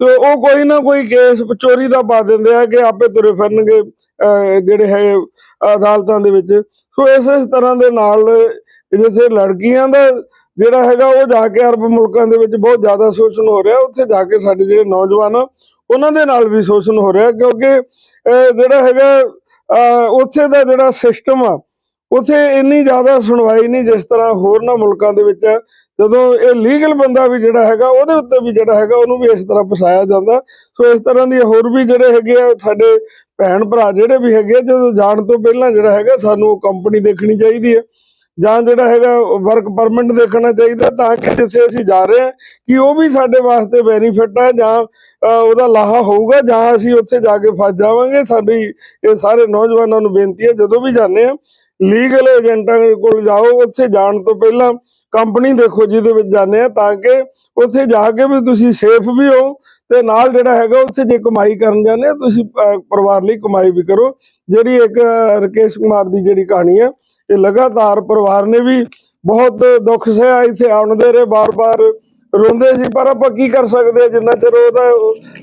ਤੇ ਉਹ ਕੋਈ ਨਾ ਕੋਈ ਕੇਸ ਚੋਰੀ ਦਾ ਪਾ ਦਿੰਦੇ ਆ ਕਿ ਆਪੇ ਤੁਰੇ ਫਿਰਨਗੇ ਜਿਹੜੇ ਹੈ ਅਦਾਲਤਾਂ ਦੇ ਵਿੱਚ। ਸੋ ਇਸ ਇਸ ਤਰ੍ਹਾਂ ਦੇ ਨਾਲ ਜਿੱਥੇ ਲੜਕੀਆਂ ਦਾ ਜਿਹੜਾ ਹੈਗਾ, ਉਹ ਜਾ ਕੇ ਅਰਬ ਮੁਲਕਾਂ ਦੇ ਵਿੱਚ ਬਹੁਤ ਜ਼ਿਆਦਾ ਸ਼ੋਸ਼ਣ ਹੋ ਰਿਹਾ, ਉੱਥੇ ਜਾ ਕੇ ਸਾਡੇ ਜਿਹੜੇ ਨੌਜਵਾਨ ਆ, ਉਹਨਾਂ ਦੇ ਨਾਲ ਵੀ ਸ਼ੋਸ਼ਣ ਹੋ ਰਿਹਾ, ਕਿਉਂਕਿ ਜਿਹੜਾ ਹੈਗਾ ਉੱਥੇ ਦਾ ਜਿਹੜਾ ਸਿਸਟਮ ਆ ਉੱਥੇ ਇੰਨੀ ਜ਼ਿਆਦਾ ਸੁਣਵਾਈ ਨਹੀਂ ਜਿਸ ਤਰ੍ਹਾਂ ਹੋਰਨਾਂ ਮੁਲਕਾਂ ਦੇ ਵਿੱਚ ਹੈ। ਜਦੋਂ ਇਹ ਲੀਗਲ ਬੰਦਾ ਵੀ ਜਿਹੜਾ ਹੈਗਾ ਉਹਦੇ ਉੱਤੇ ਵੀ ਜਿਹੜਾ ਹੈਗਾ ਉਹਨੂੰ ਵੀ ਇਸ ਤਰ੍ਹਾਂ ਫਸਾਇਆ ਜਾਂਦਾ। ਸੋ ਇਸ ਤਰ੍ਹਾਂ ਦੀ ਹੋਰ ਵੀ ਜਿਹੜੇ ਹੈਗੇ ਆ ਸਾਡੇ ਭੈਣ ਭਰਾ ਜਿਹੜੇ ਵੀ ਹੈਗੇ ਆ, ਜਦੋਂ ਜਾਣ ਤੋਂ ਪਹਿਲਾਂ ਜਿਹੜਾ ਹੈਗਾ ਸਾਨੂੰ ਉਹ ਕੰਪਨੀ ਦੇਖਣੀ ਚਾਹੀਦੀ ਹੈ। ਜਾਂ ਜਿਹੜਾ ਹੈਗਾ ਵਰਕ ਪਰਮਿਟ ਦੇਖਣਾ ਚਾਹੀਦਾ ਤਾਂ ਕਿ ਜਿੱਥੇ ਅਸੀਂ ਜਾ ਰਹੇ ਹਾਂ ਕਿ ਉਹ ਵੀ ਸਾਡੇ ਵਾਸਤੇ ਬੈਨੀਫਿਟ ਹੈ ਜਾਂ ਉਹਦਾ ਲਾਹਾ ਹੋਊਗਾ ਜਾਂ ਅਸੀਂ ਉੱਥੇ ਜਾ ਕੇ ਫਸ ਜਾਵਾਂਗੇ। ਸਾਡੀ ਇਹ ਸਾਰੇ ਨੌਜਵਾਨਾਂ ਨੂੰ ਬੇਨਤੀ ਹੈ ਜਦੋਂ ਵੀ ਜਾਂਦੇ ਆ ਲੀਗਲ ਏਜੰਟਾਂ ਕੋਲ ਜਾਓ ਉੱਥੇ ਜਾਣ ਤੋਂ ਪਹਿਲਾਂ ਕੰਪਨੀ ਦੇਖੋ ਜਿਹਦੇ ਵਿੱਚ ਜਾਂਦੇ ਆ ਤਾਂ ਕਿ ਉੱਥੇ ਜਾ ਕੇ ਵੀ ਤੁਸੀਂ ਸੇਫ ਵੀ ਹੋ ਤੇ ਨਾਲ ਜਿਹੜਾ ਹੈਗਾ ਉੱਥੇ ਜੇ ਕਮਾਈ ਕਰਨ ਜਾਂਦੇ ਆ ਤੁਸੀਂ ਪਰਿਵਾਰ ਲਈ ਕਮਾਈ ਵੀ ਕਰੋ। ਜਿਹੜੀ ਇੱਕ ਅਹ, ਰਕੇਸ਼ ਕੁਮਾਰ ਦੀ ਜਿਹੜੀ ਕਹਾਣੀ ਹੈ ਇਹ ਲਗਾਤਾਰ ਪਰਿਵਾਰ ਨੇ ਵੀ ਬਹੁਤ ਦੁੱਖ ਸਹਿਆ ਇੱਥੇ ਆਉਣਦੇ ਰਹੇ ਬਾਰ-ਬਾਰ ਰੋਂਦੇ ਸੀ ਪਰ ਆਪਾਂ ਕੀ ਕਰ ਸਕਦੇ ਜਿੰਨਾ ਚਿਰ ਉਹਦਾ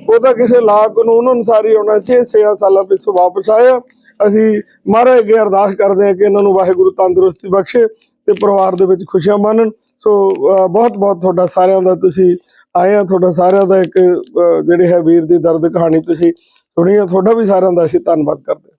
ਉਹਦਾ ਕਿਸੇ ਲਾ ਕਾਨੂੰਨ ਅਨੁਸਾਰ ਹੀ ਆਉਣਾ ਸੀ ਇਹ ਛੇ ਸਾਲਾਂ ਪਿੱਛੋਂ ਵਾਪਸ ਆਇਆ। ਅਸੀਂ ਮਹਾਰਾਜ ਅੱਗੇ ਅਰਦਾਸ ਕਰਦੇ ਹਾਂ ਕਿ ਇਹਨਾਂ ਨੂੰ ਵਾਹਿਗੁਰੂ ਤੰਦਰੁਸਤੀ ਬਖਸ਼ੇ ਤੇ ਪਰਿਵਾਰ ਦੇ ਵਿੱਚ ਖੁਸ਼ੀਆਂ ਮਾਣਨ। ਸੋ ਬਹੁਤ ਬਹੁਤ ਤੁਹਾਡਾ ਸਾਰਿਆਂ ਦਾ ਤੁਸੀਂ ਆਏ ਆ। ਤੁਹਾਡਾ ਸਾਰਿਆਂ ਦਾ ਇੱਕ ਅਹ, ਜਿਹੜੇ ਹੈ ਵੀਰ ਦੀ ਦਰਦ ਕਹਾਣੀ ਤੁਸੀਂ ਸੁਣੀ ਆ। ਤੁਹਾਡਾ ਵੀ ਸਾਰਿਆਂ ਦਾ ਅਸੀਂ ਧੰਨਵਾਦ ਕਰਦੇ ਹਾਂ।